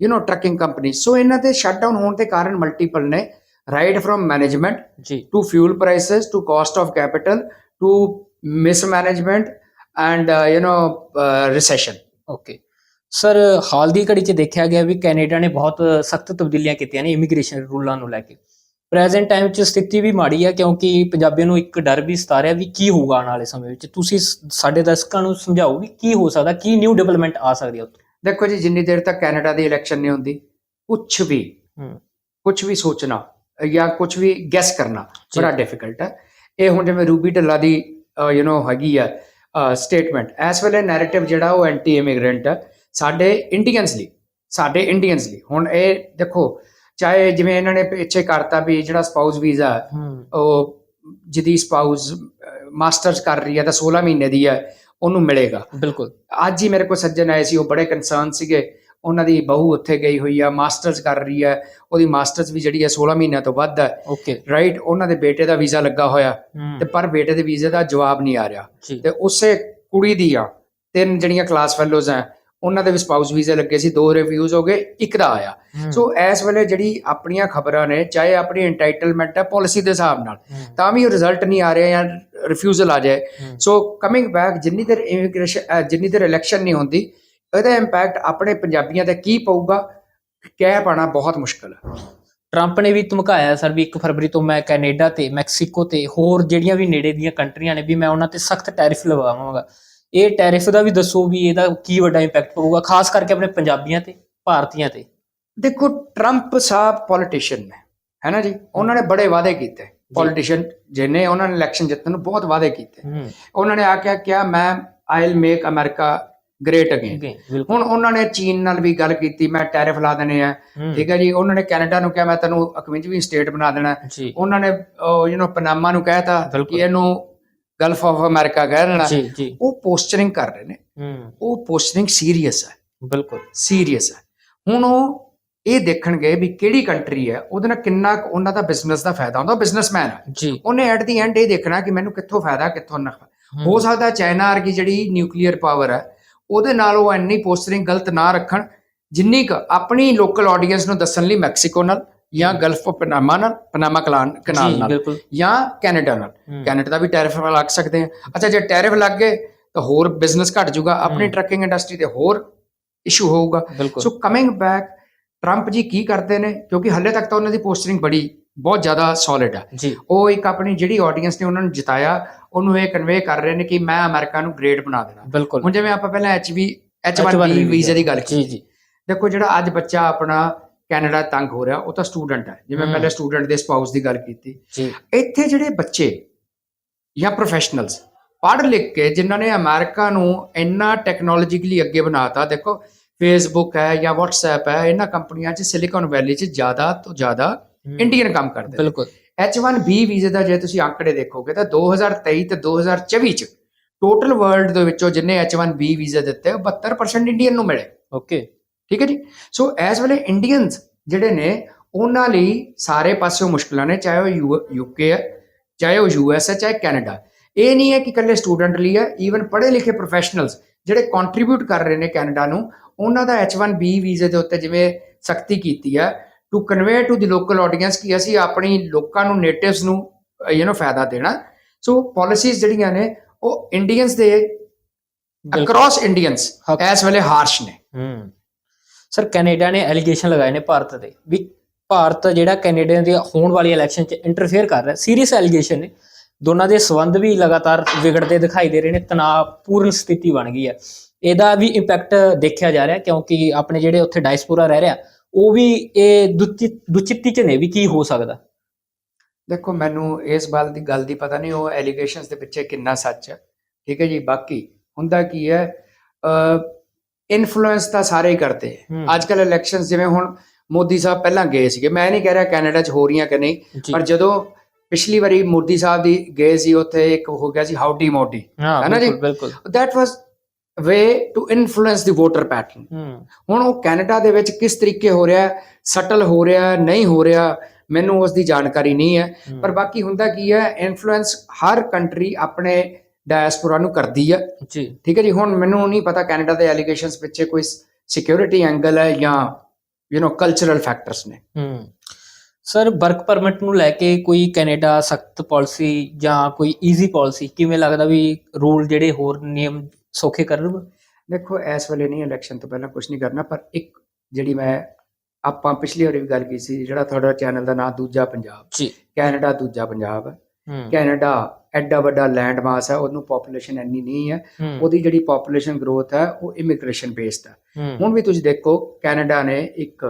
[SPEAKER 1] you know trucking company so ਇਹਨਾਂ ਦੇ ਸ਼ਟ ਡਾਊਨ ਹੋਣ ਦੇ ਕਾਰਨ ਮਲਟੀਪਲ ਨੇ ਰਾਈਟ ਫਰਮ ਮੈਨੇਜਮੈਂਟ
[SPEAKER 2] ਜੀ।
[SPEAKER 1] prices to cost of capital to mismanagement and uh, you know uh, recession.
[SPEAKER 2] Okay sir ਹਾਲ ਦੀ ਘੜੀ 'ਚ ਦੇਖਿਆ ਗਿਆ ਵੀ ਕੈਨੇਡਾ ਨੇ ਬਹੁਤ ਸਖਤ ਤਬਦੀਲੀਆਂ ਕੀਤੀਆਂ ਨੇ ਇਮੀਗ੍ਰੇਸ਼ਨ ਰੂਲਾਂ ਨੂੰ ਲੈ ਕੇ। ਪ੍ਰੈਜ਼ੈਂਟ ਟਾਈਮ 'ਚ ਸਥਿਤੀ ਵੀ ਮਾੜੀ ਹੈ ਕਿਉਂਕਿ ਪੰਜਾਬੀਆਂ ਨੂੰ ਇੱਕ ਡਰ ਵੀ ਸਤਾ ਰਿਹਾ ਵੀ ਕੀ ਹੋਊਗਾ ਆਉਣ ਵਾਲੇ ਸਮੇਂ ਵਿੱਚ। ਤੁਸੀਂ ਸਾਡੇ ਦਰਸ਼ਕਾਂ ਨੂੰ ਸਮਝਾਓ ਵੀ ਕੀ ਹੋ ਸਕਦਾ ਕੀ ਨਿਊ ਡਿਵੈਲਪਮੈਂਟ ਆ ਸਕਦੀ ਹੈ ਉੱਥੇ?
[SPEAKER 1] ਦੇਖੋ ਜੀ ਜਿੰਨੀ ਦੇਰ ਤੱਕ ਕੈਨੇਡਾ ਦੀ ਇਲੈਕਸ਼ਨ ਨਹੀਂ ਹੁੰਦੀ ਕੁਝ ਵੀ ਕੁਝ ਵੀ ਸੋਚਣਾ ਜਾਂ ਕੁਝ ਵੀ ਗੈਸ ਕਰਨਾ। ਬੜਾ ਡਿਫਿਕਲਟ ਹੈ ਇਹ ਹੁਣ ਜਿਵੇਂ Ruby Dhalla the you know ਹੈਗੀ ਆ ਸਟੇਟਮੈਂਟ ਇਸ ਵੇਲੇ ਨੈਰੇਟਿਵ ਜਿਹੜਾ ਉਹ ਐਂਟੀ ਇਮੀਗ੍ਰੈਂਟ ਹੈ ਸਾਡੇ ਇੰਡੀਅਨਸ ਲਈ ਸਾਡੇ ਇੰਡੀਅਨਸ ਲਈ। ਹੁਣ ਇਹ ਦੇਖੋ ਚਾਹੇ ਜਿਵੇਂ ਇਹਨਾਂ ਨੇ ਪਿੱਛੇ ਕਰਤਾ ਵੀ ਜਿਹੜਾ ਸਪਾਊਸ ਵੀਜ਼ਾ ਉਹ ਜਿਹਦੀ ਸਪਾਊਸ ਮਾਸਟਰਸ ਕਰ ਰਹੀ ਹੈ ਤਾਂ 16 ਮਹੀਨੇ ਦੀ ਹੈ ਉਹਨੂੰ ਮਿਲੇਗਾ।
[SPEAKER 2] ਬਿਲਕੁਲ।
[SPEAKER 1] ਅੱਜ ਹੀ ਮੇਰੇ ਕੋਲ ਸੱਜਣ ਆਏ ਸੀ ਉਹ ਬੜੇ ਕੰਸਰਨ ਸੀਗੇ। ਉਹਨਾਂ ਦੀ ਬਹੂ ਉੱਥੇ ਗਈ ਹੋਈ ਆ ਮਾਸਟਰਸ ਕਰ ਰਹੀ ਹੈ। ਉਹਦੀ ਮਾਸਟਰਸ ਵੀ ਜਿਹੜੀ ਹੈ 16 ਮਹੀਨਿਆਂ ਤੋਂ ਵੱਧ ਹੈ।
[SPEAKER 2] ਓਕੇ
[SPEAKER 1] ਰਾਈਟ ਉਹਨਾਂ ਦੇ ਬੇਟੇ ਦਾ ਵੀਜ਼ਾ ਲੱਗਾ ਹੋਇਆ। ਤੇ ਪਰ ਬੇਟੇ ਦੇ ਵੀਜ਼ੇ ਦਾ ਜਵਾਬ ਨਹੀਂ ਆ ਰਿਹਾ। ਤੇ ਉਸੇ ਕੁੜੀ ਦੀਆਂ ਤਿੰਨ ਜਿਹੜੀਆਂ ਕਲਾਸ ਫੈਲੋਜ਼ ਆ ਉਹਨਾਂ ਦੇ ਵੀ ਸਪਾਊਸ ਵੀਜ਼ੇ ਲੱਗੇ ਸੀ ਦੋ ਰਿਵਿਊਜ਼ ਹੋ ਗਏ ਇੱਕ ਦਾ ਆਇਆ। ਸੋ ਇਸ ਵੇਲੇ ਜਿਹੜੀ ਆਪਣੀਆਂ ਖਬਰਾਂ ਨੇ ਚਾਹੇ ਆਪਣੀ ਇੰਟਾਈਟਲਮੈਂਟ ਹੈ ਪਾਲਿਸੀ ਦੇ ਹਿਸਾਬ ਨਾਲ ਤਾਂ ਵੀ ਰਿਜ਼ਲਟ ਨਹੀਂ ਆ ਰਿਹਾ ਜਾਂ ਰਿਫਿਊਜ਼ਲ ਆ ਜਾਏ। ਸੋ ਕਮਿੰਗ ਬੈਕ ਜਿੰਨੀ ਦੇਰ ਇਮੀਗ੍ਰੇਸ਼ਨ ਜਿੰਨੀ ਦੇਰ ਇਲੈਕਸ਼ਨ ਨਹੀਂ ਹੁੰਦੀ ਇਹਦਾ ਇੰਪੈਕਟ ਆਪਣੇ ਪੰਜਾਬੀਆਂ ਤੇ ਕੀ ਪਊਗਾ ਕਹਿ ਪਾਣਾ ਬਹੁਤ ਮੁਸ਼ਕਲ ਹੈ।
[SPEAKER 2] ਟਰੰਪ ਨੇ ਵੀ ਧਮਕਾਇਆ ਸਰ ਵੀ 1 ਫਰਵਰੀ ਤੋਂ ਮੈਂ ਕੈਨੇਡਾ ਤੇ ਮੈਕਸੀਕੋ ਤੇ ਹੋਰ ਜਿਹੜੀਆਂ ਵੀ ਨੇੜੇ ਦੀਆਂ ਕੰਟਰੀਆਂ ਨੇ ਵੀ ਮੈਂ ਉਹਨਾਂ ਤੇ ਸਖਤ ਟੈਰਿਫ ਲਗਾਵਾਂਗਾ ਇਹ ਟੈਰਿਫ ਦਾ ਵੀ ਦੱਸੋ ਵੀ ਇਹਦਾ ਕੀ ਵੱਡਾ ਇੰਪੈਕਟ ਪਊਗਾ ਖਾਸ ਕਰਕੇ ਆਪਣੇ ਪੰਜਾਬੀਆਂ ਤੇ ਭਾਰਤੀਆਂ ਤੇ।
[SPEAKER 1] ਦੇਖੋ ਟਰੰਪ ਸਾਹਿਬ ਪੋਲੀਟੀਸ਼ੀਅਨ ਨੇ ਹੈ ਨਾ ਜੀ? ਉਹਨਾਂ ਨੇ ਬੜੇ ਵਾਅਦੇ ਕੀਤੇ। ਪੋਲੀਟੀਸ਼ੀਅਨ ਜਿਹਨੇ ਉਹਨਾਂ ਨੇ ਇਲੈਕਸ਼ਨ ਜਿੱਤਣ ਨੂੰ ਬਹੁਤ ਵਾਅਦੇ ਕੀਤੇ। ਉਹਨਾਂ ਨੇ ਆ ਕੇ ਕਿਹਾ ਮੈਂ I'll make America great again ਹੁਣ ਉਹਨਾਂ ਨੇ ਚੀਨ ਨਾਲ ਵੀ ਗੱਲ ਕੀਤੀ ਮੈਂ ਟੈਰਿਫ ਲਾ ਦੇਣੇ ਆ। ਠੀਕ ਹੈ ਜੀ? ਉਹਨਾਂ ਨੇ ਕੈਨੇਡਾ ਨੂੰ ਕਿਹਾ ਮੈਂ ਤੈਨੂੰ 51ਵੀਂ ਸਟੇਟ ਬਣਾ ਦੇਣਾ। ਉਹਨਾਂ ਨੇ ਯੂ نو ਪਨਾਮਾ ਨੂੰ ਕਹਿਤਾ। ਕਿ ਇਹਨੂੰ ਗਲਫ ਆਫ ਅਮਰੀਕਾ ਕਹਿ ਦੇਣਾ
[SPEAKER 2] ਜੀ ਜੀ।
[SPEAKER 1] ਉਹ ਪੋਸਚਰਿੰਗ ਕਰ ਰਹੇ ਨੇ।
[SPEAKER 2] ਹੂੰ।
[SPEAKER 1] ਉਹ ਪੋਸਚਰਿੰਗ ਸੀਰੀਅਸ ਹੈ।
[SPEAKER 2] ਬਿਲਕੁਲ।
[SPEAKER 1] ਸੀਰੀਅਸ ਹੈ। ਹੁਣ ਉਹ ਇਹ ਦੇਖਣਗੇ ਵੀ ਕਿਹੜੀ ਕੰਟਰੀ ਹੈ ਉਹਦੇ ਨਾਲ ਕਿੰਨਾ ਉਹਨਾਂ ਦਾ ਬਿਜ਼ਨਸ ਦਾ ਫਾਇਦਾ ਹੁੰਦਾ। ਬਿਜ਼ਨਸਮੈਨ
[SPEAKER 2] ਜੀ।
[SPEAKER 1] ਉਹਨੇ ਐਟ ਦੀ ਐਂਡ ਇਹ ਦੇਖਣਾ ਕਿ ਮੈਨੂੰ ਕਿੱਥੋਂ ਫਾਇਦਾ ਕਿੱਥੋਂ ਨਫਾ
[SPEAKER 2] ਹੂੰ,
[SPEAKER 1] ਸਕਦਾ ਚਾਈਨਾ ਵਰਗੀ ਜਿਹੜੀ ਨਿਊਕਲੀਅਰ ਪਾਵਰ ਹੈ ਉਹਦੇ ਨਾਲ ਉਹ ਇੰਨੀ ਪੋਸਟਰਿੰਗ ਗਲਤ ਨਾ ਰੱਖਣ ਜਿੰਨੀ ਕੁ ਆਪਣੀ ਲੋਕਲ ਆਡੀਅנס ਨੂੰ ਦੱਸਣ ਲਈ ਮੈਕਸੀਕੋ ਨਾਲ। ਜਾਂ ਗਲਫ ਪਨਾਮਾ ਨਾਲ ਪਨਾਮਾ ਕਲਾਨ ਕਨਾਲ ਨਾਲ ਜਾਂ ਕੈਨੇਡਾ ਨਾਲ। ਕੈਨੇਡਾ ਦਾ ਵੀ ਟੈਰਿਫ ਲੱਗ ਸਕਦੇ ਆ। ਅੱਛਾ ਜੇ ਟੈਰਿਫ ਲੱਗ ਗਏ ਤਾਂ ਹੋਰ ਬਿਜ਼ਨਸ ਘਟ ਜਾਊਗਾ। ਆਪਣੀ। ਟਰੱਕਿੰਗ ਇੰਡਸਟਰੀ ਤੇ ਹੋਰ ਇਸ਼ੂ ਹੋਊਗਾ। ਸੋ ਕਮਿੰਗ ਬੈਕ ਟਰੰਪ ਜੀ ਕੀ ਕਰਦੇ ਨੇ? ਕਿਉਂਕਿ ਹੱਲੇ ਤੱਕ ਤਾਂ ਉਹਨਾਂ ਦੀ ਪੋਸਟਰਿੰਗ ਬੜੀ ਬਹੁਤ ਜ਼ਿਆਦਾ ਸੋਲਿਡ
[SPEAKER 2] ਜੀ।
[SPEAKER 1] ਉਹ ਇੱਕ ਆਪਣੀ ਜਿਹੜੀ ਆਡੀਅנס ਨੇ ਉਹਨਾਂ ਨੂੰ ਜਿਤਾਇਆ ਉਹਨੂੰ ਇਹ ਕਨਵੇ ਕਰ ਰਹੇ ਨੇ ਕਿ ਮੈਂ ਅਮਰੀਕਾ ਨੂੰ ਗ੍ਰੇਟ ਬਣਾ ਦੇਣਾ। ਹੁਣ ਜਿਵੇਂ ਆਪਾਂ ਪਹਿਲਾਂ
[SPEAKER 2] H1B
[SPEAKER 1] H1B ਵੀਜ਼ੇ ਦੀ ਗੱਲ
[SPEAKER 2] ਜੀ
[SPEAKER 1] ਕੀਤੀ।
[SPEAKER 2] ਜੀ।
[SPEAKER 1] ਦੇਖੋ ਜਿਹੜਾ ਅੱਜ ਬੱਚਾ ਆਪਣਾ ਕੈਨੇਡਾ ਤੰਗ ਹੋ ਰਿਹਾ ਉਹ ਤਾਂ ਸਟੂਡੈਂਟ ਹੈ। ਜਿਵੇਂ। ਪਹਿਲੇ ਸਟੂਡੈਂਟ ਦੇ ਸਪਾਊਸ ਦੀ ਗੱਲ ਕੀਤੀ। ਇੱਥੇ ਜਿਹੜੇ ਬੱਚੇ ਜਾਂ ਪ੍ਰੋਫੈਸ਼ਨਲਸ ਪੜ੍ਹ ਲਿਖ ਕੇ ਜਿਨ੍ਹਾਂ ਨੇ ਅਮਰੀਕਾ ਨੂੰ ਇੰਨਾ ਟੈਕਨੋਲੋਜੀਕਲੀ ਅੱਗੇ ਬਣਾਤਾ ਦੇਖੋ ਫੇਸਬੁੱਕ ਹੈ ਜਾਂ WhatsApp ਹੈ ਇਹਨਾਂ ਕੰਪਨੀਆਂ 'ਚ ਸਿਲੀਕਨ ਵੈਲੀ 'ਚ ਜ਼ਿਆਦਾ ਤੋਂ ਜ਼ਿਆਦਾ ਇੰਡੀਅਨ ਕੰਮ ਕਰਦੇ
[SPEAKER 2] ਬਿਲਕੁਲ।
[SPEAKER 1] H1B ਵੀਜ਼ੇ ਦਾ ਜੇ ਤੁਸੀਂ ਆંકੜੇ ਦੇਖੋਗੇ ਤਾਂ 2023 ਤੇ 2024 ਚ ਟੋਟਲ ਵਰਲਡ ਦੇ ਵਿੱਚੋਂ ਜਿੰਨੇ H1B ਵੀਜ਼ੇ ਦਿੱਤੇ ਉਹ 72% ਇੰਡੀਅਨ ਨੂੰ ਮਿਲੇ।
[SPEAKER 2] ਓਕੇ
[SPEAKER 1] ਠੀਕ ਹੈ ਜੀ? ਸੋ ਐਸ ਵੇਲੇ ਇੰਡੀਅਨਸ ਜਿਹੜੇ ਨੇ ਉਹਨਾਂ ਲਈ ਸਾਰੇ ਪਾਸਿਓਂ ਮੁਸ਼ਕਲਾਂ ਨੇ ਚਾਹੇ ਉਹ ਯੂਕੇ ਹੈ ਚਾਹੇ ਉਹ ਯੂਐਸ ਹੈ ਚਾਹੇ ਕੈਨੇਡਾ ਇਹ ਨਹੀਂ ਹੈ ਕਿ ਇਕੱਲੇ ਸਟੂਡੈਂਟ ਲਈ ਹੈ ਈਵਨ ਪੜ੍ਹੇ ਲਿਖੇ ਪ੍ਰੋਫੈਸ਼ਨਲਸ ਜਿਹੜੇ ਕੰਟਰੀਬਿਊਟ ਕਰ ਰਹੇ ਨੇ ਕੈਨੇਡਾ ਨੂੰ ਉਹਨਾਂ ਦਾ H1B ਵੀਜ਼ੇ ਦੇ ਉੱਤੇ ਜਿਵੇਂ ਸਖਤੀ ਕੀਤੀ ਹੈ to convey to the local audience ਕਿ ਅਸੀਂ ਆਪਣੀ ਲੋਕਾਂ ਨੂੰ ਨੇਟਿਵਸ ਨੂੰ ਯੂ نو ਫਾਇਦਾ ਦੇਣਾ। ਸੋ ਪਾਲਿਸੀਜ਼ ਜਿਹੜੀਆਂ ਨੇ ਉਹ ਇੰਡੀਅਨਸ ਦੇ ਅਕਰੋਸ ਇੰਡੀਅਨਸ ਐਸ ਵੇਲੇ ਹਾਰਸ਼ ਨੇ।
[SPEAKER 2] ਹੂੰ। ਸਰ ਕੈਨੇਡਾ ਨੇ ਐਲੀਗੇਸ਼ਨ ਲਗਾਏ ਨੇ ਭਾਰਤ ਤੇ ਵੀ ਭਾਰਤ ਜਿਹੜਾ ਕੈਨੇਡਾ ਦੀ ਹੋਣ ਵਾਲੀ ਇਲੈਕਸ਼ਨ 'ਚ ਇੰਟਰਫੇਅਰ ਕਰ ਰਿਹਾ ਸੀਰੀਅਸ ਐਲੀਗੇਸ਼ਨ ਨੇ। ਦੋਨਾਂ ਦੇ ਸਬੰਧ ਵੀ ਲਗਾਤਾਰ ਵਿਗੜਦੇ ਦਿਖਾਈ ਦੇ ਰਹੇ ਨੇ, ਤਣਾਅਪੂਰਨ ਸਥਿਤੀ ਬਣ ਗਈ ਹੈ। ਇਹਦਾ ਵੀ ਇੰਪੈਕਟ ਦੇਖਿਆ ਜਾ ਰਿਹਾ ਕਿਉਂਕਿ ਆਪਣੇ ਜਿਹੜੇ ਉੱਥੇ ਡਾਇਸਪੋਰਾ ਰਹਿ ਰਿਹਾ, ਉਹ ਵੀ ਇਹ ਦੁਚਿ- ਦੁਚਿੱਤੀ 'ਚ ਨੇ ਵੀ ਕੀ ਹੋ ਸਕਦਾ।
[SPEAKER 1] ਦੇਖੋ, ਮੈਨੂੰ ਇਸ ਗੱਲ ਦੀ ਗੱਲ ਦੀ ਪਤਾ ਨਹੀਂ, ਉਹ ਐਲੀਗੇਸ਼ਨਸ ਦੇ ਪਿੱਛੇ ਕਿੰਨਾ ਸੱਚ ਹੈ। ਠੀਕ ਹੈ ਜੀ, ਬਾਕੀ ਹੁੰਦਾ ਕੀ ਹੈ ਇਨਫਲੂਐਂਸ ਤਾਂ ਸਾਰੇ ਹੀ ਕਰਦੇ ਅੱਜ ਕੱਲ ਇਲੈਕਸ਼ਨਸ ਜਿਵੇਂ ਹੁਣ ਮੋਦੀ ਸਾਹਿਬ ਪਹਿਲਾਂ ਗਏ ਸੀਗੇ। ਮੈਂ ਨਹੀਂ ਕਹਿ ਰਿਹਾ ਕੈਨੇਡਾ 'ਚ ਹੋ ਰਹੀਆਂ ਕਿ ਨਹੀਂ ਪਰ ਜਦੋਂ ਪਿਛਲੀ ਵਾਰੀ ਮੋਦੀ ਸਾਹਿਬ ਦੀ ਗਏ ਸੀ ਉੱਥੇ ਇੱਕ ਹੋ ਗਿਆ ਸੀ ਹਾਊਡੀ ਮੋਡੀ
[SPEAKER 2] ਹਾਂ
[SPEAKER 1] ਨਾ ਜੀ? That was way to influence the voter pattern ਹੁਣ ਉਹ ਕੈਨੇਡਾ ਦੇ ਵਿੱਚ ਕਿਸ ਤਰੀਕੇ ਹੋ ਰਿਹਾ ਸਟਲ ਹੋ ਰਿਹਾ ਨਹੀਂ ਹੋ ਰਿਹਾ ਮੈਨੂੰ ਉਸ ਦੀ ਜਾਣਕਾਰੀ ਨਹੀਂ ਹੂੰ, ਪਰ ਬਾਕੀ ਹੁੰਦਾ ਕੀ ਹੈ ਇਨਫਲੂਐਂਸ ਹਰ ਕੰਟਰੀ ਆਪਣੇ ਡਾਇਸਪੋਰਾ ਨੂੰ ਕਰਦੀ ਹੈ
[SPEAKER 2] ਜੀ।
[SPEAKER 1] ਠੀਕ ਹੈ ਜੀ ਹੁਣ ਮੈਨੂੰ ਨਹੀਂ ਪਤਾ ਕੈਨੇਡਾ ਦੇ ਐਲੀਗੇਸ਼ਨਸ ਪਿੱਛੇ ਕੋਈ ਸਿਕਿਉਰਿਟੀ ਐਂਗਲ ਹੈ ਜਾਂ ਯੂ نو ਕਲਚਰਲ ਫੈਕਟਰਸ ਨੇ।
[SPEAKER 2] ਹੂੰ। ਸਰ ਵਰਕ ਪਰਮਿਟ ਨੂੰ ਲੈ ਕੇ ਕੋਈ ਕੈਨੇਡਾ ਸਖਤ ਪਾਲਿਸੀ ਜਾਂ ਕੋਈ ਈਜ਼ੀ ਪਾਲਿਸੀ ਕਿਵੇਂ ਲੱਗਦਾ ਵੀ ਰੂਲ ਜਿਹੜੇ ਹੋਰ ਨਿਯਮ ਸੌਖੇ ਕਰਨਗੇ
[SPEAKER 1] ਦੇਖੋ ਇਸ ਵੇਲੇ ਨਹੀਂ ਇਲੈਕਸ਼ਨ ਤੋਂ ਪਹਿਲਾਂ ਕੁਝ ਨਹੀਂ ਕਰਨਾ ਪਰ ਇੱਕ ਜਿਹੜੀ ਮੈਂ ਆਪਾਂ ਪਿਛਲੀ ਵਾਰੀ ਵੀ ਗੱਲ ਕੀਤੀ ਸੀ ਜਿਹੜਾ ਤੁਹਾਡਾ ਚੈਨਲ ਦਾ ਨਾਮ ਦੂਜਾ ਪੰਜਾਬ।
[SPEAKER 2] ਜੀ।
[SPEAKER 1] ਕੈਨੇਡਾ ਦੂਜਾ ਪੰਜਾਬ ਹੂੰ। ਕੈਨੇਡਾ ਐਡਾ ਵੱਡਾ ਲੈਂਡ ਮਾਸ ਹੈ ਉਹਨੂੰ ਪੋਪੂਲੇਸ਼ਨ ਇੰਨੀ ਨਹੀਂ ਹੈ। ਉਹਦੀ ਜਿਹੜੀ ਪੋਪੂਲੇਸ਼ਨ ਗਰੋਥ ਹੈ ਉਹ ਇਮੀਗ੍ਰੇਸ਼ਨ ਬੇਸਡ ਹੈ। ਹੁਣ ਵੀ ਤੁਸੀਂ ਦੇਖੋ ਕੈਨੇਡਾ ਨੇ ਇੱਕ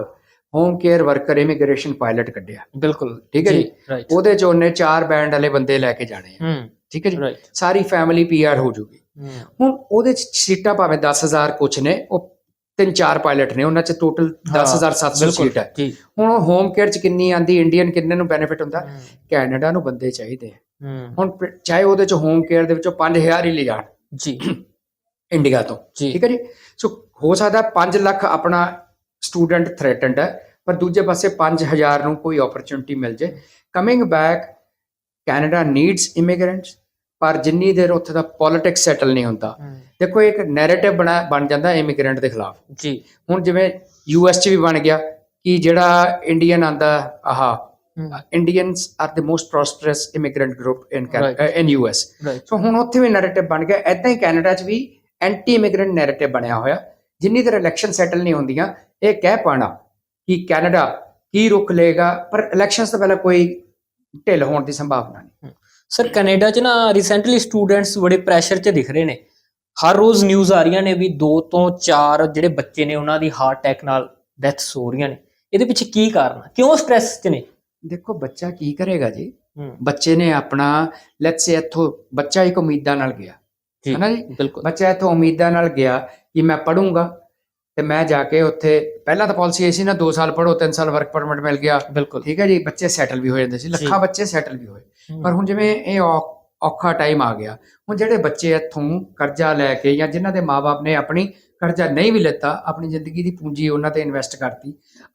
[SPEAKER 1] home care worker immigration pilot ਕੱਢਿਆ।
[SPEAKER 2] ਬਿਲਕੁਲ।
[SPEAKER 1] ਠੀਕ ਹੈ ਜੀ ਉਹਦੇ ਚ ਉਹਨੇ ਚਾਰ ਬੈਂਡ ਵਾਲੇ ਬੰਦੇ ਲੈ ਕੇ ਜਾਣੇ ਆ। ਠੀਕ ਹੈ ਜੀ? ਸਾਰੀ ਫੈਮਿਲੀ ਪੀਆਰ ਹੋ ਜੂਗੀ।
[SPEAKER 2] ਹੂੰ।
[SPEAKER 1] ਹੁਣ ਉਹਦੇ ਚ ਸੀਟਾਂ ਭਾਵੇਂ 10000 ਕੁਛ ਨੇ ਉਹ ਤਿੰਨ ਚਾਰ ਪਾਇਲਟ ਨੇ ਉਹਨਾਂ ਚ ਟੋਟਲ
[SPEAKER 2] ਹਾਂ,
[SPEAKER 1] 10700
[SPEAKER 2] ਬਿਲਕੁਲ
[SPEAKER 1] ਸੀਟ ਹੈ। ਹੁਣ ਹੋਮ ਕੇਅਰ ਚ ਕਿੰਨੀ ਆਂਦੀ ਇੰਡੀਅਨ ਕਿੰਨੇ ਨੂੰ ਬੈਨੀਫਿਟ ਹੁੰਦਾ? ਕੈਨੇਡਾ ਨੂੰ ਬੰਦੇ ਚਾਹੀਦੇ
[SPEAKER 2] ਹੂੰ।
[SPEAKER 1] ਹੁਣ ਪ- ਚਾਹੇ ਉਹਦੇ ਚ ਹੋਮ ਕੇਅਰ ਦੇ ਵਿੱਚੋਂ 5000 ਹੀ ਲੈ ਜਾਣ
[SPEAKER 2] ਜੀ।
[SPEAKER 1] ਇੰਡੀਆ ਤੋਂ।
[SPEAKER 2] ਜੀ।
[SPEAKER 1] ਠੀਕ ਹੈ ਜੀ? ਸੋ ਹੋ ਸਕਦਾ 5 ਲੱਖ ਆਪਣਾ ਸਟੂਡੈਂਟ ਥ੍ਰੈਟਨਡ ਹੈ ਪਰ ਦੂਜੇ ਪਾਸੇ 5000 ਨੂੰ ਕੋਈ ਓਪਰਚੁਨਿਟੀ ਮਿਲ ਜੇ। Coming back Canada needs immigrants ਪਰ ਜਿੰਨੀ ਦੇਰ ਉੱਥੇ ਦਾ ਪੋਲਿਟਿਕਸ ਸੈਟਲ ਨਹੀਂ ਹੁੰਦਾ
[SPEAKER 2] ਹੂੰ,
[SPEAKER 1] ਦੇਖੋ ਇੱਕ ਨੈਰੇਟਿਵ ਬਣਾ ਬਣ ਜਾਂਦਾ ਇਮੀਗ੍ਰੈਂਟ ਦੇ ਖਿਲਾਫ।
[SPEAKER 2] ਜੀ।
[SPEAKER 1] ਹੁਣ ਜਿਵੇਂ ਯੂਐਸ ਚ ਵੀ ਬਣ ਗਿਆ ਕਿ ਜਿਹੜਾ ਇੰਡੀਅਨ ਆਂਦਾ ਆਹ
[SPEAKER 2] ਹੂੰ,
[SPEAKER 1] Indians are the most prosperous immigrant group in
[SPEAKER 2] Right.
[SPEAKER 1] In US
[SPEAKER 2] right
[SPEAKER 1] so ਹੁਣ ਉੱਥੇ ਵੀ ਨੈਰੇਟਿਵ ਬਣ ਗਿਆ। ਐਦਾਂ ਹੀ ਕੈਨੇਡਾ 'ਚ ਵੀ ਐਂਟੀ ਇਮੀਗ੍ਰੈਂਟ ਨੈਰੇਟਿਵ ਬਣਿਆ ਹੋਇਆ। ਜਿੰਨੀ ਦੇਰ ਇਲੈਕਸ਼ਨ ਸੈਟਲ ਨਹੀਂ ਹੁੰਦੀਆਂ ਇਹ ਕਹਿ ਪਾਣਾ ਕਿ ਕੈਨੇਡਾ ਕੀ ਰੁਕ ਲਏਗਾ ਪਰ ਇਲੈਕਸ਼ਨਸ ਤੋਂ ਪਹਿਲਾਂ ਕੋਈ ਢਿੱਲ ਹੋਣ ਦੀ ਸੰਭਾਵਨਾ ਨਹੀਂ।
[SPEAKER 2] ਸਰ ਕੈਨੇਡਾ 'ਚ ਨਾ ਰੀਸੈਂਟਲੀ ਸਟੂਡੈਂਟਸ ਬੜੇ ਪ੍ਰੈਸ਼ਰ 'ਚ ਦਿਖ ਰਹੇ ਨੇ। ਹਰ ਰੋਜ਼ ਨਿਊਜ਼ ਆ ਰਹੀਆਂ ਨੇ ਵੀ 2 ਤੋਂ 4 ਜਿਹੜੇ ਬੱਚੇ ਨੇ ਉਹਨਾਂ ਦੀ ਹਾਰਟ ਅਟੈਕ ਨਾਲ ਡੈਥਸ ਹੋ ਰਹੀਆਂ ਨੇ। ਇਹਦੇ ਪਿੱਛੇ ਕੀ ਕਾਰਨ ਹੈ ਕਿਉਂ ਸਟ੍ਰੈਸ 'ਚ ਨੇ?
[SPEAKER 1] ਦੇਖੋ ਬੱਚਾ ਕੀ ਕਰੇਗਾ ਜੀ?
[SPEAKER 2] ਹੂੰ।
[SPEAKER 1] ਬੱਚੇ ਨੇ ਆਪਣਾ ਲੈਟਸ ਸੇ ਇੱਥੋਂ ਬੱਚਾ ਇੱਕ ਉਮੀਦਾਂ ਨਾਲ ਗਿਆ। ਹੈ ਨਾ ਜੀ?
[SPEAKER 2] ਬਿਲਕੁਲ।
[SPEAKER 1] ਬੱਚਾ ਇੱਥੋਂ ਉਮੀਦਾਂ ਨਾਲ ਗਿਆ ਕਿ ਮੈਂ ਪੜੂੰਗਾ ਤੇ ਮੈਂ ਜਾ ਕੇ ਉੱਥੇ ਪਹਿਲਾਂ ਤਾਂ ਪਾਲਿਸੀ ਸੀ ਨਾ 2 ਸਾਲ ਪੜੋ 3 ਸਾਲ ਵਰਕ ਪਰਮਿਟ ਮਿਲ ਗਿਆ।
[SPEAKER 2] ਬਿਲਕੁਲ।
[SPEAKER 1] ਠੀਕ ਹੈ ਜੀ? ਬੱਚੇ ਸੈਟਲ ਵੀ ਹੋ ਜਾਂਦੇ ਸੀ। ਲੱਖਾਂ ਬੱਚੇ ਸੈਟਲ ਵੀ ਹੋਏ। ਪਰ ਹੁਣ ਜਿਵੇਂ ਇਹ ਔਖਾ ਟਾਈਮ ਆ ਗਿਆ ਹੁਣ ਜਿਹੜੇ ਬੱਚੇ ਇੱਥੋਂ ਕਰਜ਼ਾ ਲੈ ਕੇ ਜਾਂ ਜਿਨ੍ਹਾਂ ਦੇ ਮਾਪੇ ਨੇ ਆਪਣੀ ਕਰਜ਼ਾ ਨਹੀਂ ਵੀ ਲਿੱਤਾ ਆਪਣੀ ਜ਼ਿੰਦਗੀ ਦੀ ਪੂੰਜੀ ਉਹਨਾਂ ਤੇ ਇਨਵੈਸਟ ਕਰਤੀ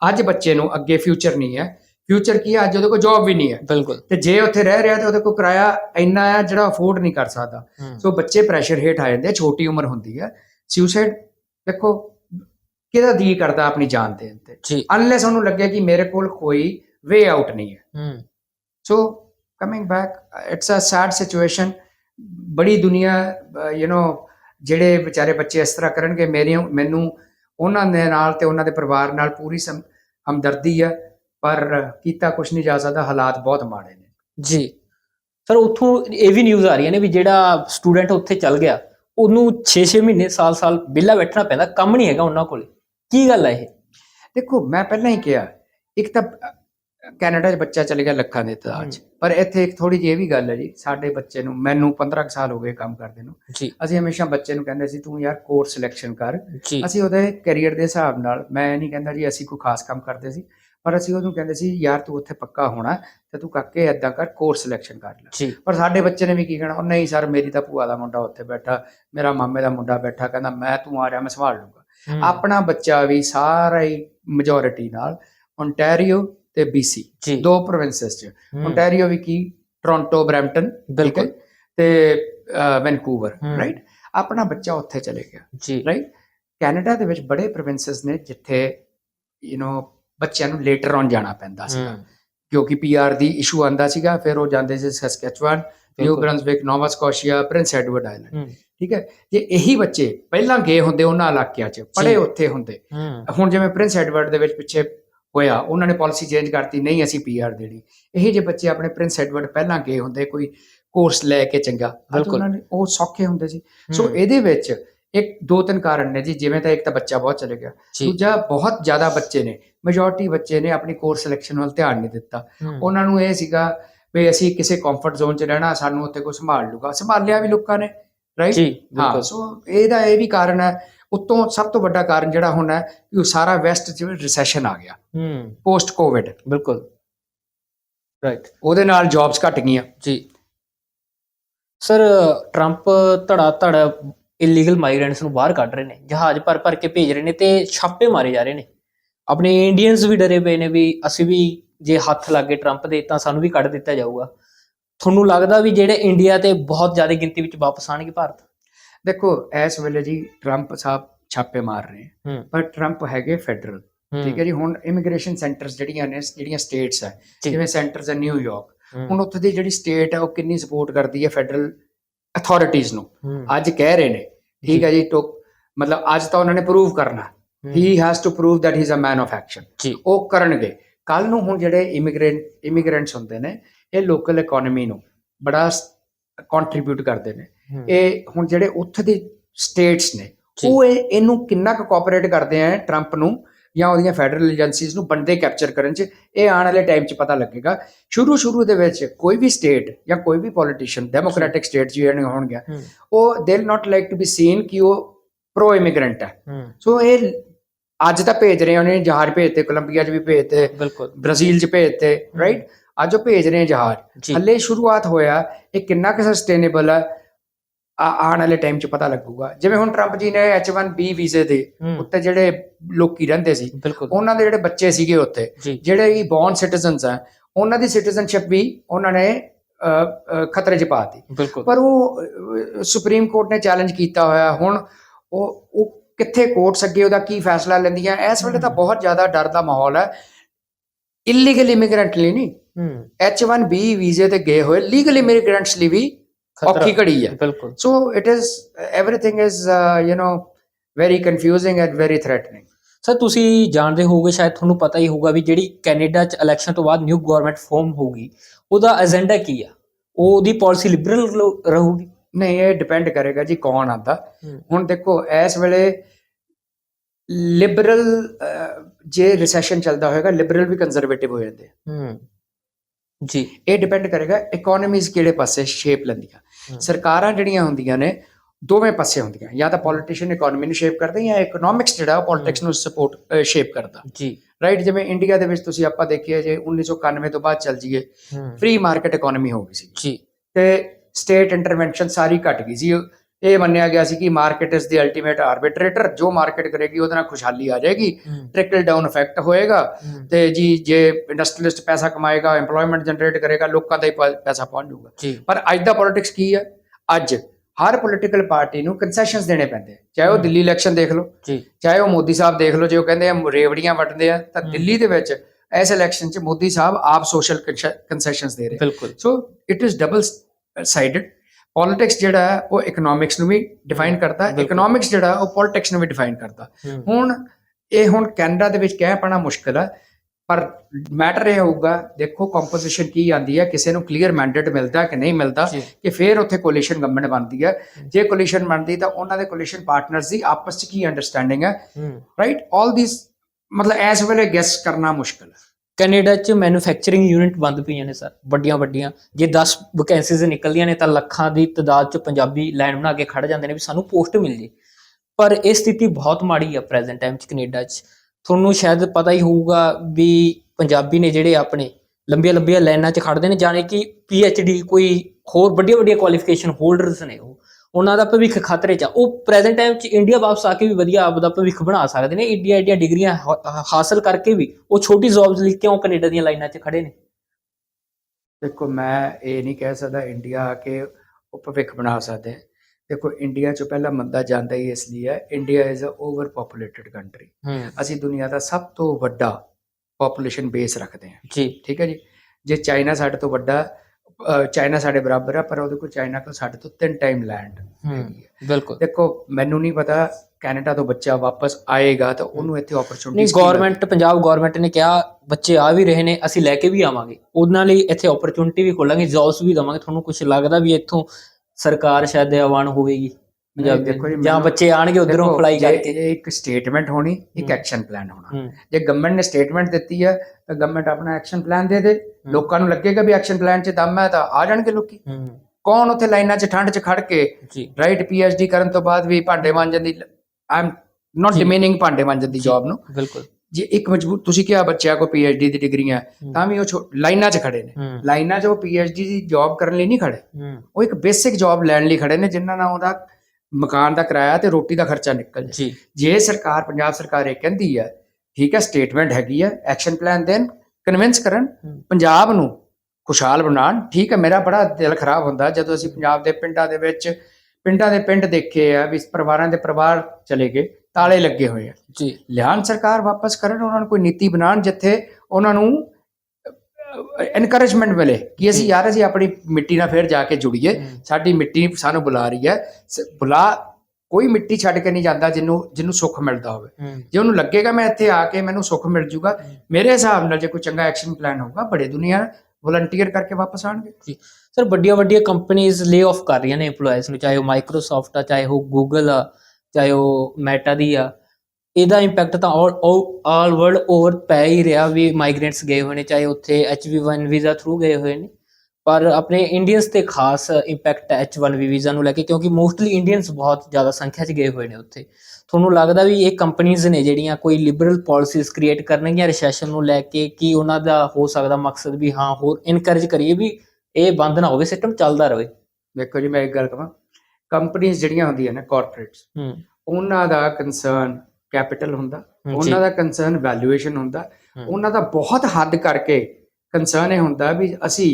[SPEAKER 1] ਅੱਜ ਬੱਚੇ ਨੂੰ ਅੱਗੇ ਫਿਊਚਰ ਨਹੀਂ ਹੈ। ਫਿਊਚਰ ਕੀ ਹੈ ਅੱਜ ਉਹਦੇ ਕੋਲ ਜੌਬ ਵੀ ਨਹੀਂ ਹੈ।
[SPEAKER 2] ਬਿਲਕੁਲ।
[SPEAKER 1] ਤੇ ਜੇ ਉੱਥੇ ਰਹਿ ਰਿਹਾ ਤੇ ਉਹਦੇ ਕੋਲ ਕਿਰਾਇਆ ਇੰਨਾ ਹੈ ਜਿਹੜਾ ਅਫੋਰਡ ਨਹੀਂ ਕਰ ਸਕਦਾ। ਸੋ ਬੱਚੇ ਪ੍ਰੈਸ਼ਰ ਹੇਠ ਆ ਜਾਂਦੇ ਆ, ਛੋਟੀ ਉਮਰ ਹੁੰਦੀ ਹੈ ਸੁਸਾਈਡ ਦੇਖੋ ਕਿਹਦਾ ਦੀ ਕਰਦਾ ਆਪਣੀ ਜਾਨ ਦੇਣ ਤੇ? ਅਨਲੈਸ ਉਹਨੂੰ ਲੱਗੇ ਕਿ ਮੇਰੇ ਕੋਲ ਕੋਈ ਵੇ ਆਊਟ ਨਹੀਂ ਹੈ। So coming back it's a sad situation ਬੜੀ ਦੁਨੀਆ ਯੂ نو ਜਿਹੜੇ ਵਿਚਾਰੇ ਬੱਚੇ ਇਸ ਤਰ੍ਹਾਂ ਕਰਨਗੇ ਮੇਰੇ ਮੈਨੂੰ ਉਹਨਾਂ ਦੇ ਨਾਲ ਤੇ ਉਹਨਾਂ ਦੇ ਪਰਿਵਾਰ ਨਾਲ ਪੂਰੀ ਹਮਦਰਦੀ ਹੈ ਪਰ ਕੀਤਾ ਕੁਝ ਨਹੀਂ ਜਾ ਸਕਦਾ ਹਾਲਾਤ ਬਹੁਤ ਮਾੜੇ ਨੇ।
[SPEAKER 2] ਜੀ। ਸਰ ਉੱਥੋਂ ਇਹ ਵੀ ਨਿਊਜ਼ ਆ ਰਹੀਆਂ ਨੇ ਵੀ ਜਿਹੜਾ ਸਟੂਡੈਂਟ ਉੱਥੇ ਚੱਲ ਗਿਆ ਉਹਨੂੰ 6-6 ਮਹੀਨੇ ਸਾਲ-ਸਾਲ ਬਿੱਲਾ ਬੈਠਣਾ ਪੈਂਦਾ ਕੰਮ ਨਹੀਂ ਹੈਗਾ ਉਹਨਾਂ ਕੋਲੇ। ਕੀ ਗੱਲ ਹੈ ਇਹ?
[SPEAKER 1] ਦੇਖੋ ਮੈਂ ਪਹਿਲਾਂ ਹੀ ਕਿਹਾ ਇੱਕ ਤਾਂ ਕੈਨੇਡਾ 'ਚ ਬੱਚਾ ਚਲੇ ਗਿਆ ਲੱਖਾਂ ਦੇ ਤਾਦਾਦ 'ਚ। ਪਰ ਇੱਥੇ ਇੱਕ ਥੋੜੀ ਜਿਹੀ ਇਹ ਵੀ ਗੱਲ ਹੈ ਜੀ ਸਾਡੇ ਬੱਚੇ ਨੂੰ ਮੈਨੂੰ 15 ਕੁ ਸਾਲ ਹੋ ਗਏ ਕੰਮ ਕਰਦੇ ਨੂੰ। ਅਸੀਂ ਹਮੇਸ਼ਾ ਬੱਚੇ ਨੂੰ ਕਹਿੰਦੇ ਸੀ ਤੂੰ ਯਾਰ ਕੋਰਸ ਸਿਲੈਕਸ਼ਨ ਕਰ। ਅਸੀਂ ਉਹਦੇ ਕੈਰੀਅਰ ਦੇ ਹਿਸਾਬ ਨਾਲ ਮੈਂ ਨਹੀਂ ਕਹਿੰਦਾ ਜੀ ਅਸੀਂ ਕੋਈ ਖਾਸ ਕੰਮ ਕਰਦੇ ਸੀ। ਪਰ ਅਸੀਂ ਉਹਨੂੰ ਕਹਿੰਦੇ ਸੀ ਯਾਰ ਤੂੰ ਉੱਥੇ ਪੱਕਾ ਹੋਣਾ ਤੇ ਤੂੰ ਕਾਕੇ ਏਦਾਂ ਕਰ ਕੋਰਸ ਸਿਲੈਕਸ਼ਨ ਕਰ ਲੈ। ਪਰ ਸਾਡੇ ਬੱਚੇ ਨੇ ਵੀ ਕੀ ਕਹਿਣਾ ਉਹ ਨਹੀਂ ਸਰ ਮੇਰੀ ਤਾਂ ਭੂਆ ਦਾ ਮੁੰਡਾ ਉੱਥੇ ਬੈਠਾ ਮੇਰਾ ਮਾਮੇ ਦਾ ਮੁੰਡਾ ਬੈਠਾ ਕਹਿੰਦਾ ਮੈਂ ਤੂੰ ਆ ਜਾ ਮੈਂ ਸੰਭਾਲ ਲੂੰਗਾ। ਆਪਣਾ ਬੱਚਾ ਵੀ ਸਾਰਾ ਹੀ ਮੈਜੋਰਿਟੀ ਨਾਲ ਓਨਟਾਰੀਓ ਤੇ BC
[SPEAKER 2] ਜੀ।
[SPEAKER 1] ਦੋ ਪ੍ਰੋਵਿੰਸਸ ਚ। ਓਨਟਾਰੀਓ ਵੀ ਕੀ? ਟੋਰਾਂਟੋ ਬਰੈਂਪਟਨ
[SPEAKER 2] ਬਿਲਕੁਲ।
[SPEAKER 1] ਤੇ ਵੈਨਕੂਵਰ। ਰਾਈਟ ਆਪਣਾ ਬੱਚਾ ਉੱਥੇ ਚਲੇ ਗਿਆ
[SPEAKER 2] ਜੀ।
[SPEAKER 1] ਰਾਈਟ ਕੈਨੇਡਾ ਦੇ ਵਿੱਚ ਬੜੇ ਪ੍ਰੋਵਿੰਸਸ ਨੇ ਜਿੱਥੇ ਯੂ نو ਬੱਚਿਆਂ ਨੂੰ ਲੇਟਰ ਔਨ ਜਾਣਾ ਪੈਂਦਾ ਸੀ। ਕਿਉਂਕਿ ਪੀਆਰ ਦੀ ਇਸ਼ੂ ਆਂਦਾ ਸੀਗਾ ਫਿਰ ਉਹ ਜਾਂਦੇ ਸੀ Saskatchewan new. Brunswick Nova Scotia Prince Edward Island
[SPEAKER 2] ਹੂੰ।
[SPEAKER 1] ਠੀਕ ਹੈ ਜੇ ਇਹੀ ਬੱਚੇ ਪਹਿਲਾਂ ਗਏ ਹੁੰਦੇ ਉਹਨਾਂ ਇਲਾਕਿਆਂ 'ਚ ਪੜੇ ਉੱਥੇ ਹੁੰਦੇ ਹੁਣ ਜਿਵੇਂ ਪ੍ਰਿੰਸ ਐਡਵਰਡ ਦੇ ਵਿੱਚ ਪਿੱਛੇ ਹੋਇਆ ਉਹਨਾਂ ਨੇ ਪਾਲਿਸੀ ਚੇਂਜ ਕਰਤੀ ਨਹੀਂ ਅਸੀਂ ਪੀਆਰ ਦੇਣੀ ਇਹ ਜੇ ਬੱਚੇ ਆਪਣੇ ਪ੍ਰਿੰਸ ਐਡਵਰਡ ਪਹਿਲਾਂ ਗਏ ਹੁੰਦੇ ਕੋਈ ਕੋਰਸ ਲੈ ਕੇ ਚੰਗਾ
[SPEAKER 2] ਬਿਲਕੁਲ।
[SPEAKER 1] ਉਹ ਸੌਖੇ ਹੁੰਦੇ ਸੀ ਸੋ। ਇਹਦੇ ਵਿੱਚ ਇੱਕ ਦੋ ਤਿੰਨ ਕਾਰਨ ਨੇ ਜੀ ਜਿਵੇਂ ਤਾਂ ਇੱਕ ਤਾਂ ਬੱਚਾ ਬਹੁਤ ਚਲੇ ਗਿਆ।
[SPEAKER 2] ਜੀ।
[SPEAKER 1] ਦੂਜਾ ਬਹੁਤ ਜ਼ਿਆਦਾ ਬੱਚੇ ਨੇ ਮੈਜੋਰਟੀ ਬੱਚੇ ਨੇ ਆਪਣੀ ਕੋਰਸ ਸਿਲੈਕਸ਼ਨ ਵੱਲ ਧਿਆਨ ਨਹੀਂ ਦਿੱਤਾ।
[SPEAKER 2] ਹੂੰ।
[SPEAKER 1] ਉਹਨਾਂ ਨੂੰ ਇਹ ਸੀਗਾ ਵੀ ਅਸੀਂ ਕਿਸੇ ਕੰਫਰਟ ਜ਼ੋਨ 'ਚ ਰਹਿਣਾ ਸਾਨੂੰ ਉੱਥੇ ਕੋਈ ਸੰਭਾਲ ਲੂਗਾ ਸੰਭਾਲਿਆ ਵੀ ਲੋਕਾਂ ਨੇ ਰਾਈਟ
[SPEAKER 2] ਜੀ
[SPEAKER 1] ਹਾਂ
[SPEAKER 2] ਬਿਲਕੁਲ।
[SPEAKER 1] ਸੋ ਇਹਦਾ ਇਹ ਵੀ ਕਾਰਨ ਹੈ। ਉਤੋਂ ਸਭ ਤੋਂ ਵੱਡਾ ਕਾਰਨ ਜਿਹੜਾ ਹੁਣ ਹੈ ਕਿ ਉਹ ਸਾਰਾ ਵੈਸਟ 'ਚ ਰਿਸੈਸ਼ਨ ਆ ਗਿਆ।
[SPEAKER 2] ਹੂੰ।
[SPEAKER 1] ਪੋਸਟ ਕੋਵਿਡ
[SPEAKER 2] ਬਿਲਕੁਲ। ਰਾਈਟ
[SPEAKER 1] ਉਹਦੇ ਨਾਲ ਜੌਬਸ ਘਟ ਗਈਆਂ।
[SPEAKER 2] ਜੀ। ਸਰ ਟਰੰਪ ਧੜਾ ਧੜ ਇਲੀਗਲ ਮਾਈਗ੍ਰੈਂਟਸ ਨੂੰ ਬਾਹਰ ਕੱਢ ਰਹੇ ਨੇ ਜਹਾਜ਼ ਭਰ ਭਰ ਕੇ ਭੇਜ ਰਹੇ ਨੇ ਤੇ ਛਾਪੇ ਮਾਰੇ ਜਾ ਰਹੇ ਨੇ। ਆਪਣੇ ਇੰਡੀਅਨਸ ਵੀ ਡਰੇ ਪਏ ਨੇ ਵੀ ਅਸੀਂ ਵੀ ਜੇ ਹੱਥ ਲੱਗੇ ਟਰੰਪ ਦੇ ਤਾਂ ਸਾਨੂੰ ਵੀ ਕੱਢ ਦਿੱਤਾ ਜਾਊਗਾ। ਤੁਹਾਨੂੰ ਲੱਗਦਾ ਵੀ ਜਿਹੜੇ ਇੰਡੀਆ ਤੇ ਬਹੁਤ ਜ਼ਿਆਦਾ ਗਿਣਤੀ ਵਿੱਚ ਵਾਪਸ ਆਣਗੇ ਭਾਰਤ?
[SPEAKER 1] ਦੇਖੋ ਇਸ ਵੇਲੇ ਜੀ ਟਰੰਪ ਸਾਹਿਬ ਛਾਪੇ ਮਾਰ ਰਹੇ ਹੈ
[SPEAKER 2] ਹੂੰ।
[SPEAKER 1] ਪਰ ਟਰੰਪ ਹੈਗੇ ਫੈਡਰਲ ਠੀਕ ਹੈ ਜੀ? ਹੁਣ ਇਮੀਗ੍ਰੇਸ਼ਨ ਸੈਂਟਰਸ ਜਿਹੜੀਆਂ ਨੇ ਜਿਹੜੀਆਂ ਸਟੇਟਸ ਹੈ। ਜਿਵੇਂ ਸੈਂਟਰਸ ਹੈ ਨਿਊਯਾਰਕ ਹੁਣ ਉੱਥੇ ਦੀ ਜਿਹੜੀ ਸਟੇਟ ਹੈ ਉਹ ਕਿੰਨੀ ਸਪੋਰਟ ਕਰਦੀ ਹੈ ਫੈਡਰਲ ਅਥਾਰਟੀਆਂ ਨੂੰ। ਅੱਜ ਕਹਿ ਰਹੇ ਨੇ ਠੀਕ ਹੈ ਜੀ। ਟੋ ਮਤਲਬ ਅੱਜ ਤਾਂ ਉਹਨਾਂ ਨੇ ਪ੍ਰੂਵ ਕਰਨਾ।
[SPEAKER 2] ਹੂੰ,
[SPEAKER 1] has to prove that he is a man of action ਉਹ ਕਰਨਗੇ। ਕੱਲ ਨੂੰ ਹੁਣ ਜਿਹੜੇ ਇਮੀਗ੍ਰੈਂਟ ਇਮੀਗ੍ਰੈਂਟਸ ਹੁੰਦੇ ਨੇ ਇਹ ਲੋਕਲ ਇਕਨੋਮੀ ਨੂੰ ਬੜਾ ਕੰਟਰੀਬਿਊਟ ਕਰਦੇ ਨੇ। ਇਹ ਹੁਣ ਜਿਹੜੇ ਉੱਥੇ ਦੇ ਸਟੇਟਸ ਨੇ। ਉਹ ਇਹ ਇਹਨੂੰ ਕਿੰਨਾ ਕੁ ਕੋਆਪਰੇਟ ਕਰਦੇ ਆ ਟਰੰਪ ਨੂੰ? ਜਾਂ ਉਹਦੀਆਂ ਫੈਡਰਲ ਏਜੰਸੀਜ਼ ਨੂੰ ਬੰਦੇ ਕੈਪਚਰ ਕਰਨ 'ਚ ਇਹ ਆਉਣ ਵਾਲੇ ਟਾਈਮ 'ਚ ਪਤਾ ਲੱਗੇਗਾ। ਸ਼ੁਰੂ ਸ਼ੁਰੂ ਦੇ ਵਿੱਚ ਕੋਈ ਵੀ ਸਟੇਟ ਜਾਂ ਕੋਈ ਵੀ ਪੋਲੀਟੀਸ਼ੀਅਨ ਡੈਮੋਕ੍ਰੈਟਿਕ ਸਟੇਟ ਜਿਹੜੇ ਹੋਣਗੇ ਉਹ they not like to be seen ਕਿ ਉਹ ਪ੍ਰੋ ਇਮੀਗ੍ਰੈਂਟ ਹੈ। ਸੋ ਇਹ ਅੱਜ ਤਾਂ ਭੇਜ ਰਹੇ ਉਹਨੇ ਜਹਾਜ਼ ਭੇਜਤੇ ਕੋਲੰਬੀਆ 'ਚ ਵੀ ਭੇਜਤੇ
[SPEAKER 2] ਬਿਲਕੁਲ।
[SPEAKER 1] ਬ੍ਰਾਜ਼ੀਲ 'ਚ ਭੇਜਤੇ ਰਾਈਟ ਅੱਜ ਉਹ ਭੇਜ ਰਹੇ ਜਹਾਜ਼। ਹੱਲੇ ਸ਼ੁਰੂਆਤ ਹੋਇਆ ਇਹ ਕਿੰਨਾ ਕੁ ਸਸਟੇਨੇਬਲ ਹੈ? ਆਉਣ ਵਾਲੇ ਟਾਈਮ 'ਚ ਪਤਾ ਲੱਗੂਗਾ। ਜਿਵੇਂ ਹੁਣ ਟਰੰਪ ਜੀ ਨੇ H1B ਵੀਜ਼ੇ ਦੇ
[SPEAKER 2] ਹੂੰ,
[SPEAKER 1] ਉੱਤੇ ਜਿਹੜੇ ਲੋਕੀ ਰਹਿੰਦੇ ਸੀ ਉਹਨਾਂ ਦੇ ਜਿਹੜੇ ਬੱਚੇ ਸੀਗੇ ਉੱਥੇ ਜਿਹੜੇ ਵੀ ਬੌਰਨ ਸਿਟੀਜ਼ਨਸ ਆ ਉਹਨਾਂ ਦੀ ਸਿਟੀਜ਼ਨਸ਼ਿਪ ਵੀ ਉਹਨਾਂ ਨੇ ਖਤਰੇ 'ਚ ਪਾਤੀ ਪਰ ਉਹ ਸੁਪਰੀਮ ਕੋਰਟ ਨੇ ਚੈਲੰਜ ਕੀਤਾ ਹੋਇਆ ਹੁਣ ਉਹ ਉਹ ਕਿੱਥੇ ਕੋਰਟਸ ਅੱਗੇ ਉਹਦਾ ਕੀ ਫੈਸਲਾ ਲੈਂਦੀਆਂ ਇਸ ਵੇਲੇ ਤਾਂ ਬਹੁਤ ਜ਼ਿਆਦਾ ਡਰ ਦਾ ਮਾਹੌਲ ਹੈ। ਇਲੀਗਲ ਇਮੀਗ੍ਰੈਂਟ ਲਈ ਨਹੀਂ।
[SPEAKER 2] ਹੂੰ।
[SPEAKER 1] H1B ਵੀਜ਼ੇ ਤੇ ਗਏ ਹੋਏ ਲੀਗਲ ਇਮੀਗ੍ਰੈਂਟਸ ਲਈ ਵੀ ਔਖੀ ਘੜੀ ਹੈ
[SPEAKER 2] ਬਿਲਕੁਲ।
[SPEAKER 1] So it is is uh, you know very confusing and very threatening.
[SPEAKER 2] Sir ਤੁਸੀਂ ਜਾਣਦੇ ਹੋਵੋਗੇ ਸ਼ਾਇਦ ਤੁਹਾਨੂੰ ਪਤਾ ਹੀ ਹੋਊਗਾ ਵੀ ਜਿਹੜੀ ਕੈਨੇਡਾ ਚ ਇਲੈਕਸ਼ਨ ਤੋਂ ਬਾਅਦ ਨਿਊ ਗਵਰਨਮੈਂਟ ਫਾਰਮ ਹੋਊਗੀ ਉਹਦਾ ਏਜੰਡਾ ਕੀ ਆ? ਉਹ ਉਹਦੀ ਪਾਲਿਸੀ ਲਿਬਰਲ ਰਹੂਗੀ?
[SPEAKER 1] ਨਹੀਂ ਇਹ ਡਿਪੈਂਡ ਕਰੇਗਾ ਜੀ ਕੌਣ ਆਂਦਾ। ਹੁਣ ਦੇਖੋ ਇਸ ਵੇਲੇ ਲਿਬਰਲ ਜੇ ਰਿਸੈਸ਼ਨ ਚੱਲਦਾ ਹੋਏਗਾ ਲਿਬਰਲ ਵੀ ਕੰਜ਼ਰਵੇਟਿਵ ਹੋ ਜਾਂਦੇ
[SPEAKER 2] ਹੂੰ। ਜੀ।
[SPEAKER 1] ਇਹ ਡਿਪੈਂਡ ਕਰੇਗਾ ਇਕਨੋਮੀਜ਼ ਕਿਹੜੇ ਪਾਸੇ ਸ਼ੇਪ ਲੈਂਦੀਆਂ। ਸਰਕਾਰਾਂ ਜਿਹੜੀਆਂ ਹੁੰਦੀਆਂ ਨੇ ਦੋਵੇਂ ਪਾਸੇ ਹੁੰਦੀਆਂ। ਜਾਂ ਤਾਂ ਪੋਲੀਟੀਸ਼ੀਅਨ ਇਕਨੋਮੀ ਨੂੰ ਸ਼ੇਪ ਕਰਦੇ ਜਾਂ ਇਕਨੋਮਿਕਸ ਜਿਹੜਾ ਉਹ ਪੋਲਿਟਿਕਸ ਨੂੰ ਸਪੋਰਟ ਸ਼ੇਪ ਕਰਦਾ।
[SPEAKER 2] ਜੀ।
[SPEAKER 1] ਰਾਈਟ ਜਿਵੇਂ ਇੰਡੀਆ ਦੇ ਵਿੱਚ ਤੁਸੀਂ ਆਪਾਂ ਦੇਖੀਏ ਜੇ 1991 ਤੋਂ ਬਾਅਦ ਚੱਲ ਜੀਏ ਫ੍ਰੀ ਮਾਰਕੀਟ ਇਕਨੋਮੀ ਹੋ ਗਈ ਸੀ।
[SPEAKER 2] ਜੀ।
[SPEAKER 1] ਤੇ ਸਟੇਟ ਇੰਟਰਵੈਂਸ਼ਨ ਸਾਰੀ ਘਟ ਗਈ ਸੀ। ਇਹ ਮੰਨਿਆ ਗਿਆ ਸੀ ਕਿ market is the ultimate arbitrator ਜੋ ਮਾਰਕੀਟ ਕਰੇਗੀ ਉਹਦੇ ਨਾਲ ਖੁਸ਼ਹਾਲੀ ਆ ਜਾਏਗੀ ਟ੍ਰਿਕਲ ਡਾਊਨ ਇਫੈਕਟ ਹੋਏਗਾ ਤੇ ਜੀ ਜੇ ਇੰਡਸਟਰੀਲਿਸਟ ਪੈਸਾ ਕਮਾਏਗਾ EMPLOYMENT ਜਨਰੇਟ ਕਰੇਗਾ ਲੋਕਾਂ ਦਾ ਹੀ ਪੈਸਾ ਪਹੁੰਚ ਜਾਊਗਾ। ਪਰ ਅੱਜ ਦਾ ਪੋਲਿਟਿਕਸ ਕੀ ਹੈ? ਅੱਜ ਹਰ ਪੋਲੀਟੀਕਲ ਪਾਰਟੀ ਨੂੰ ਕੰਸੈਸ਼ਨਸ ਦੇਣੇ ਪੈਂਦੇ। ਚਾਹੇ ਉਹ। ਦਿੱਲੀ ਇਲੈਕਸ਼ਨ ਦੇਖ ਲਓ ਚਾਹੇ ਉਹ ਮੋਦੀ ਸਾਹਿਬ ਦੇਖ ਲਓ ਜੇ ਉਹ ਕਹਿੰਦੇ ਆ ਰੇਵੜੀਆਂ ਵਟਦੇ ਆ ਤਾਂ। ਦਿੱਲੀ ਦੇ ਵਿੱਚ ਇਸ ਇਲੈਕਸ਼ਨ 'ਚ ਮੋਦੀ ਸਾਹਿਬ ਆਪ ਸੋਸ਼ਲ ਕੰਸੈਸ਼ਨਸ ਦੇ ਰਹੇ so it is double sided politics ਜਿਹੜਾ ਹੈ ਉਹ ਇਕਨੋਮਿਕਸ ਨੂੰ ਵੀ ਡਿਫਾਈਨ ਕਰਦਾ। ਇਕਨੋਮਿਕਸ ਜਿਹੜਾ ਉਹ ਪੋਲਿਟਿਕਸ ਨੂੰ ਵੀ ਡਿਫਾਈਨ ਕਰਦਾ। ਹੁਣ ਇਹ ਹੁਣ ਕੈਨੇਡਾ ਦੇ ਵਿੱਚ ਕਹਿ ਪਾਣਾ ਮੁਸ਼ਕਲ ਹੈ ਪਰ ਮੈਟਰ ਇਹ ਹੋਊਗਾ ਦੇਖੋ ਕੰਪੋਜੀਸ਼ਨ ਕੀ ਆਂਦੀ ਹੈ ਕਿਸੇ ਨੂੰ ਕਲੀਅਰ ਮੈਂਡੇਟ ਮਿਲਦਾ ਕਿ ਨਹੀਂ ਮਿਲਦਾ ਕਿ ਫਿਰ ਉੱਥੇ ਕੋਲੀਸ਼ਨ ਗਵਰਨਮੈਂਟ ਬਣਦੀ ਹੈ। ਜੇ ਕੋਲੀਸ਼ਨ ਬਣਦੀ ਤਾਂ ਉਹਨਾਂ ਦੇ ਕੋਲੀਸ਼ਨ ਪਾਰਟਨਰਸ ਦੀ ਆਪਸ 'ਚ ਕੀ ਅੰਡਰਸਟੈਂਡਿੰਗ ਹੈ? ਰਾਈਟ ਆਲ ਥੀਸ ਮਤਲਬ ਇਸ ਵੇਲੇ ਗੈਸ ਕਰਨਾ ਮੁਸ਼ਕਲ ਹੈ।
[SPEAKER 2] ਕੈਨੇਡਾ 'ਚ ਮੈਨੂਫੈਕਚਰਿੰਗ ਯੂਨਿਟ ਬੰਦ ਪਈਆਂ ਨੇ ਸਰ ਵੱਡੀਆਂ ਵੱਡੀਆਂ। ਜੇ 10 ਵੈਕੈਂਸੀਜ਼ ਨਿਕਲਦੀਆਂ ਨੇ ਤਾਂ ਲੱਖਾਂ ਦੀ ਤਦਾਦ 'ਚ ਪੰਜਾਬੀ ਲਾਈਨ ਬਣਾ ਕੇ ਖੜ ਜਾਂਦੇ ਨੇ ਵੀ ਸਾਨੂੰ ਪੋਸਟ ਮਿਲ ਜੇ। ਪਰ ਇਹ ਸਥਿਤੀ ਬਹੁਤ ਮਾੜੀ ਆ ਪ੍ਰੈਜ਼ੈਂਟ ਟਾਈਮ 'ਚ ਕੈਨੇਡਾ 'ਚ। ਤੁਹਾਨੂੰ ਸ਼ਾਇਦ ਪਤਾ ਹੀ ਹੋਊਗਾ ਵੀ ਪੰਜਾਬੀ ਨੇ ਜਿਹੜੇ ਆਪਣੇ ਲੰਬੀਆਂ ਲੰਬੀਆਂ ਲਾਈਨਾਂ 'ਚ ਖੜਦੇ ਨੇ, ਜਾਣੇ ਕਿ ਡੀ ਕੋਈ ਹੋਰ ਵੱਡੀਆਂ ਵੱਡੀਆਂ ਕੁਆਲੀਫਿਕੇਸ਼ਨ ਹੋਲਡਰਸ ਨੇ ਉਹ। ਉਹਨਾਂ ਦਾ ਭਵਿੱਖ ਖਤਰੇ 'ਚ ਆ। ਉਹ ਪ੍ਰੈਜ਼ੈਂਟ ਟਾਈਮ 'ਚ ਇੰਡੀਆ ਵਾਪਸ ਆ ਕੇ ਵੀ ਵਧੀਆ ਆਪਦਾ ਭਵਿੱਖ ਬਣਾ ਸਕਦੇ ਨੇ। ਇੰਡੀਆ ਇੰਡੀਆ ਡਿਗਰੀਆਂ ਹਾਸਲ ਕਰਕੇ ਵੀ ਉਹ ਛੋਟੀ ਜੌਬਸ ਲਈ ਕਿਉਂ ਕੈਨੇਡਾ ਦੀਆਂ ਲਾਈਨਾਂ 'ਚ ਖੜੇ ਨੇ?
[SPEAKER 1] ਦੇਖੋ ਮੈਂ ਇਹ ਨਹੀਂ ਕਹਿ ਸਕਦਾ ਇੰਡੀਆ ਆ ਕੇ ਉਹ ਭਵਿੱਖ ਬਣਾ ਸਕਦੇ। ਹੈ। ਦੇਖੋ ਇੰਡੀਆ ਚ ਪਹਿਲਾ ਮੰਦਾ ਜਾਂਦਾ ਹੀ ਇਸ ਲਈ ਹੈ India is a over populated country ਅਸੀਂ ਦੁਨੀਆ ਦਾ ਸਭ ਤੋਂ ਵੱਡਾ ਪੋਪੂਲੇਸ਼ਨ ਬੇਸ ਰੱਖਦੇ ਹਾਂ।
[SPEAKER 2] ਜੀ।
[SPEAKER 1] ਠੀਕ ਹੈ ਜੀ? ਜੇ ਚਾਈਨਾ ਸਾਡੇ ਤੋਂ ਵੱਡਾ ਚਾਈਨਾ ਸਾਡੇ ਬਰਾਬਰ ਹੈ ਪਰ ਉਹਦੇ ਕੋਲ ਚਾਈਨਾ ਕੋਲ ਸਾਡੇ ਤੋਂ ਤਿੰਨ ਟਾਈਮ ਲੈਂਡ
[SPEAKER 2] ਬਿਲਕੁਲ।
[SPEAKER 1] ਦੇਖੋ ਮੈਨੂੰ ਨਹੀਂ ਪਤਾ ਕੈਨੇਡਾ ਤੋਂ ਬੱਚਾ ਵਾਪਸ ਆਏਗਾ ਤਾਂ ਉਹਨੂੰ ਇੱਥੇ
[SPEAKER 2] ਨਹੀਂ
[SPEAKER 1] ਓਪਰਚੁਨਿਟੀ
[SPEAKER 2] ਗਵਰਨਮੈਂਟ ਪੰਜਾਬ ਗਵਰਨਮੈਂਟ ਨੇ ਕਿਹਾ ਬੱਚੇ ਆ ਵੀ ਰਹੇ ਨੇ ਅਸੀਂ ਲੈ ਕੇ ਵੀ ਆਵਾਂਗੇ। ਉਹਨਾਂ ਲਈ ਇੱਥੇ ਓਪਰਚੁਨਿਟੀ ਵੀ ਖੋਲਾਂਗੇ ਜੌਬਸ ਵੀ ਦਵਾਂਗੇ। ਤੁਹਾਨੂੰ ਕੁਝ ਲੱਗਦਾ ਵੀ ਇੱਥੋਂ ਸਰਕਾਰ ਸ਼ਾਇਦ ਆਵਾਨ ਹੋਵੇਗੀ। ਪੰਜਾਬੀ
[SPEAKER 1] ਦੇਖੋ ਜੀ,
[SPEAKER 2] ਜਾਂ
[SPEAKER 1] ਮੈਨੂੰ-
[SPEAKER 2] ਬੱਚੇ ਆਣਗੇ ਉਧਰੋਂ ਅਪਲਾਈ ਕਰਕੇ।
[SPEAKER 1] ਇਹ ਇੱਕ ਸਟੇਟਮੈਂਟ ਹੋਣੀ ਇੱਕ
[SPEAKER 2] ਹੂੰ।
[SPEAKER 1] ਐਕਸ਼ਨ ਪਲਾਨ ਹੋਣਾ।
[SPEAKER 2] ਹੂੰ।
[SPEAKER 1] ਜੇ ਗਵਰਨਮੈਂਟ ਨੇ ਸਟੇਟਮੈਂਟ ਦਿੱਤੀ ਹੈ ਤਾਂ ਗਵਰਨਮੈਂਟ ਆਪਣਾ ਐਕਸ਼ਨ ਪਲਾਨ ਦੇ ਦੇ। ਲੋਕਾਂ ਨੂੰ ਲੱਗੇਗਾ ਵੀ ਐਕਸ਼ਨ ਪਲਾਨ 'ਚ ਦਮ ਹੈ ਤਾਂ ਆ ਜਾਣਗੇ ਲੋਕੀ।
[SPEAKER 2] ਹੂੰ।
[SPEAKER 1] ਕੌਣ ਉੱਥੇ ਲਾਈਨਾਂ 'ਚ ਠੰਡ 'ਚ ਖੜ ਕੇ
[SPEAKER 2] ਜੀ।
[SPEAKER 1] ਰਾਈਟ ਪੀਐਚਡੀ ਕਰਨ ਤੋਂ ਬਾਅਦ ਵੀ ਭਾਂਡੇ ਮਾਂਜਣ ਦੀ ਆਈ ਐਮ ਨਾਟ
[SPEAKER 2] ਜੀ।
[SPEAKER 1] ਡਿਮੀਨਿੰਗ ਭਾਂਡੇ ਮਾਂਜਣ ਦੀ। ਜੌਬ ਨੂੰ।
[SPEAKER 2] ਬਿਲਕੁਲ।
[SPEAKER 1] ਜੇ ਇੱਕ ਮਜਬੂਰ ਤੁਸੀਂ ਕਿਹਾ ਬੱਚਿਆਂ ਕੋ ਪੀਐਚਡੀ ਦੀ ਡਿਗਰੀਆਂ
[SPEAKER 2] ਹੂੰ।
[SPEAKER 1] ਤਾਂ ਵੀ ਉਹ ਛੋ- ਲਾਈਨਾਂ 'ਚ ਖੜੇ ਨੇ।
[SPEAKER 2] ਹੂੰ।
[SPEAKER 1] ਲਾਈਨਾਂ 'ਚ ਉਹ ਪੀਐਚਡੀ ਦੀ ਜੌਬ ਕਰਨ ਲਈ ਨਹੀਂ ਖੜੇ।
[SPEAKER 2] ਹੂੰ।
[SPEAKER 1] ਉਹ ਇੱਕ ਬੇਸਿਕ ਜੌਬ ਲੈਣ ਲਈ ਖੜੇ ਨੇ ਜਿਨ੍ਹਾਂ ਨਾਲ ਉਹਦਾ ਮਕਾਨ ਦਾ ਕਿਰਾਇਆ ਤੇ ਰੋਟੀ ਦਾ ਖਰਚਾ ਨਿਕਲ
[SPEAKER 2] ਜੀ।
[SPEAKER 1] ਜੇ ਸਰਕਾਰ ਪੰਜਾਬ ਸਰਕਾਰ ਇਹ ਕਹਿੰਦੀ ਹੈ ਠੀਕ ਹੈ ਸਟੇਟਮੈਂਟ ਹੈਗੀ ਹੈ ਐਕਸ਼ਨ ਪਲਾਨ ਦੇਣ ਕਨਵਿੰਸ ਕਰਨ। ਪੰਜਾਬ ਨੂੰ ਖੁਸ਼ਹਾਲ ਬਣਾਉਣ ਠੀਕ ਹੈ ਮੇਰਾ ਬੜਾ ਦਿਲ ਖਰਾਬ ਹੁੰਦਾ ਜਦੋਂ ਅਸੀਂ ਪੰਜਾਬ ਦੇ ਪਿੰਡਾਂ ਦੇ ਵਿੱਚ ਪਿੰਡਾਂ ਦੇ ਪਿੰਡ ਦੇਖੇ ਆ ਵੀ ਪਰਿਵਾਰਾਂ ਦੇ ਪਰਿਵਾਰ ਚਲੇ ਗਏ ਤਾਲੇ ਲੱਗੇ ਹੋਏ ਆ।
[SPEAKER 2] ਜੀ।
[SPEAKER 1] ਲਿਆਉਣ ਸਰਕਾਰ ਵਾਪਸ ਕਰਨ ਉਹਨਾਂ ਨੂੰ ਕੋਈ ਨੀਤੀ ਬਣਾਉਣ ਜਿੱਥੇ ਉਹਨਾਂ ਨੂੰ ਐਨਕਰੇਜਮੈਂਟ ਮਿਲੇ ਕਿ ਅਸੀਂ
[SPEAKER 2] ਜੀ।
[SPEAKER 1] ਯਾਰ ਅਸੀਂ ਆਪਣੀ ਮਿੱਟੀ ਨਾਲ ਫੇਰ ਜਾ ਕੇ ਜੁੜੀਏ। ਸਾਡੀ ਮਿੱਟੀ ਸਾਨੂੰ ਬੁਲਾ ਰਹੀ ਹੈ। ਬੁਲਾ ਕੋਈ ਮਿੱਟੀ ਛੱਡ ਕੇ ਨਹੀਂ ਜਾਂਦਾ ਜਿਹਨੂੰ ਜਿਹਨੂੰ ਸੁੱਖ ਮਿਲਦਾ ਹੋਵੇ। ਜੇ ਉਹਨੂੰ ਲੱਗੇਗਾ ਮੈਂ ਇੱਥੇ ਆ ਕੇ ਮੈਨੂੰ ਸੁੱਖ ਮਿਲ ਜੂਗਾ। ਮੇਰੇ ਹਿਸਾਬ ਨਾਲ ਜੇ ਕੋਈ ਚੰਗਾ ਐਕਸ਼ਨ ਪਲਾਨ ਹੋਊਗਾ ਬੜੇ ਦੁਨੀਆ ਵਲੰਟੀਅਰ ਕਰਕੇ ਵਾਪਸ ਆਣਗੇ
[SPEAKER 2] ਸਰ ਵੱਡੀਆਂ ਵੱਡੀਆਂ ਕੰਪਨੀਆਂ ਲੇ ਆਫ ਕਰ ਰਹੀਆਂ ਨੇ EMPLOYEES ਨੂੰ ਚਾਹੇ ਉਹ ਮਾਈਕਰੋਸਾਫਟ ਆ ਚਾਹੇ ਉਹ ਗੂਗਲ ਆ ਚਾਹੇ ਉਹ ਮੈਟਾ ਦੀ ਆ। ਇਹਦਾ ਇੰਪੈਕਟ ਤਾਂ ਆਲ ਆਲ ਵਰਲਡ ਓਵਰ ਪੈ ਹੀ ਰਿਹਾ ਵੀ ਮਾਈਗ੍ਰੈਂਟਸ ਗਏ ਹੋਏ ਨੇ ਚਾਹੇ ਉੱਥੇ H1 ਵੀਜ਼ਾ ਥਰੂ ਗਏ ਹੋਏ ਨੇ। ਪਰ ਆਪਣੇ ਇੰਡੀਅਨਸ ਤੇ ਖਾਸ ਇੰਪੈਕਟ ਹੈ H1 ਵੀਜ਼ਾ ਨੂੰ ਲੈ ਕੇ ਕਿਉਂਕਿ ਮੋਸਟਲੀ ਇੰਡੀਅਨਸ ਬਹੁਤ ਜ਼ਿਆਦਾ ਸੰਖਿਆ 'ਚ ਗਏ ਹੋਏ ਨੇ ਉੱਥੇ। ਤੁਹਾਨੂੰ ਲੱਗਦਾ ਵੀ ਇਹ ਕੰਪਨੀਆਂ ਨੇ ਜਿਹੜੀਆਂ ਕੋਈ ਲਿਬਰਲ ਪਾਲਿਸੀਜ਼ ਕ੍ਰੀਏਟ ਕਰਨਗੀਆਂ ਰਿਸੈਸ਼ਨ ਨੂੰ ਲੈ ਕੇ ਕੀ ਉਹਨਾਂ ਦਾ ਹੋ ਸਕਦਾ ਮਕਸਦ ਵੀ ਹਾਂ ਹੋਰ ਇਨਕਰੇਜ ਕਰੀਏ ਵੀ ਇਹ ਬੰਦ ਨਾ ਹੋਵੇ ਸਿਸਟਮ ਚੱਲਦਾ ਰਹੇ।
[SPEAKER 1] ਦੇਖੋ ਜੀ ਮੈਂ ਇੱਕ ਗੱਲ ਕਹਾਂ। ਕੰਪਨੀਆਂ ਜਿਹੜੀਆਂ ਹੁੰਦੀਆਂ ਨੇ ਕਾਰਪੋਰੇਟਸ ਉਹਨਾਂ ਦਾ ਕੰਸਰਨ ਕੈਪੀਟਲ ਹੁੰਦਾ ਉਹਨਾਂ ਦਾ ਕੰਸਰਨ ਵੈਲਿਊਏਸ਼ਨ ਹੁੰਦਾ। ਉਹਨਾਂ ਦਾ ਬਹੁਤ ਹੱਦ ਕਰਕੇ ਕੰਸਰਨ ਇਹ ਹੁੰਦਾ ਵੀ ਅਸੀਂ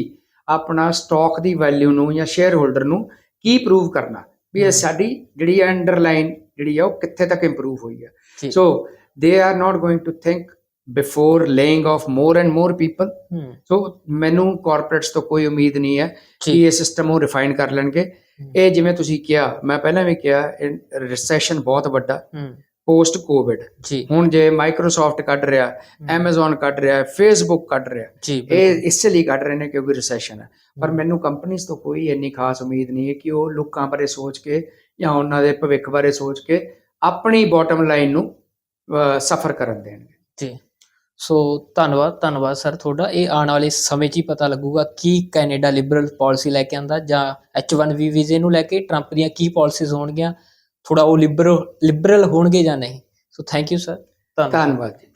[SPEAKER 1] ਆਪਣਾ ਸਟਾਕ ਦੀ ਵੈਲਿਊ ਨੂੰ ਜਾਂ ਸ਼ੇਅਰ ਹੋਲਡਰ ਨੂੰ ਕੀ ਪ੍ਰੂਵ ਕਰਨਾ? ਵੀ ਇਹ। ਸਾਡੀ ਜਿਹੜੀ ਅੰਡਰਲਾਈਨ ਜਿਹੜੀ ਆ ਉਹ ਕਿੱਥੇ ਤੱਕ ਇੰਪਰੂਵ ਹੋਈ। ਹੈ so they are not going to think before laying off more and more people so ਮੈਨੂੰ ਕਾਰਪੋਰੇਟਸ ਤੋਂ ਕੋਈ ਉਮੀਦ ਨਹੀਂ ਹੈ ਕਿ ਇਹ ਸਿਸਟਮ ਉਹ ਰਿਫਾਈਨ ਕਰ ਲੈਣਗੇ। ਇਹ ਜਿਵੇਂ ਤੁਸੀਂ ਕਿਹਾ ਮੈਂ ਪਹਿਲਾਂ ਵੀ ਕਿਹਾ ਰਿਸੈਸ਼ਨ ਬਹੁਤ ਵੱਡਾ। Post COVID.
[SPEAKER 2] ਜੀ।
[SPEAKER 1] ਹੁਣ ਜੇ ਮਾਈਕਰੋਸਾਫਟ ਕੱਢ ਰਿਹਾ Amazon ਕੱਢ ਰਿਹਾ ਫੇਸਬੁੱਕ ਕੱਢ ਰਿਹਾ ਇਹ ਇਸੇ ਲਈ ਕੱਢ ਰਹੇ ਨੇ ਕਿਉਂਕਿ ਰੈਸੈਸ਼ਨ ਹੈ। ਪਰ ਮੈਨੂੰ ਕੰਪਨੀਆਂ ਤੋਂ ਕੋਈ ਇੰਨੀ ਖਾਸ ਉਮੀਦ ਨਹੀਂ ਹੈ ਕਿ ਉਹ ਲੋਕਾਂ ਬਾਰੇ ਸੋਚ ਕੇ ਜਾਂ ਉਹਨਾਂ ਦੇ ਭਵਿੱਖ ਬਾਰੇ ਸੋਚ ਕੇ ਆਪਣੀ ਬਾਟਮ ਲਾਈਨ ਨੂੰ ਸਫਰ ਕਰਨ ਦੇਣਗੇ।
[SPEAKER 2] ਜੀ। ਸੋ ਧੰਨਵਾਦ ਧੰਨਵਾਦ ਸਰ ਤੁਹਾਡਾ। ਇਹ ਆਉਣ ਵਾਲੇ ਸਮੇਂ 'ਚ ਹੀ ਪਤਾ ਲੱਗੂਗਾ ਕੀ ਕੈਨੇਡਾ ਲਿਬਰਲ ਪਾਲਿਸੀ ਲੈ ਕੇ ਆਂਦਾ ਜਾਂ H1B ਵੀਜ਼ੇ ਨੂੰ ਲੈ ਕੇ ਟਰੰਪ ਦੀਆਂ ਕੀ ਪਾਲਿਸੀਜ਼ ਹੋਣਗੀਆਂ। ਥੋੜਾ ਉਹ ਲਿਬਰਲ ਲਿਬਰਲ ਹੋਣਗੇ ਜਾਂ ਨਹੀਂ? ਸੋ ਥੈਂਕ ਯੂ ਸਰ
[SPEAKER 1] ਧੰਨਵਾਦ ਜੀ।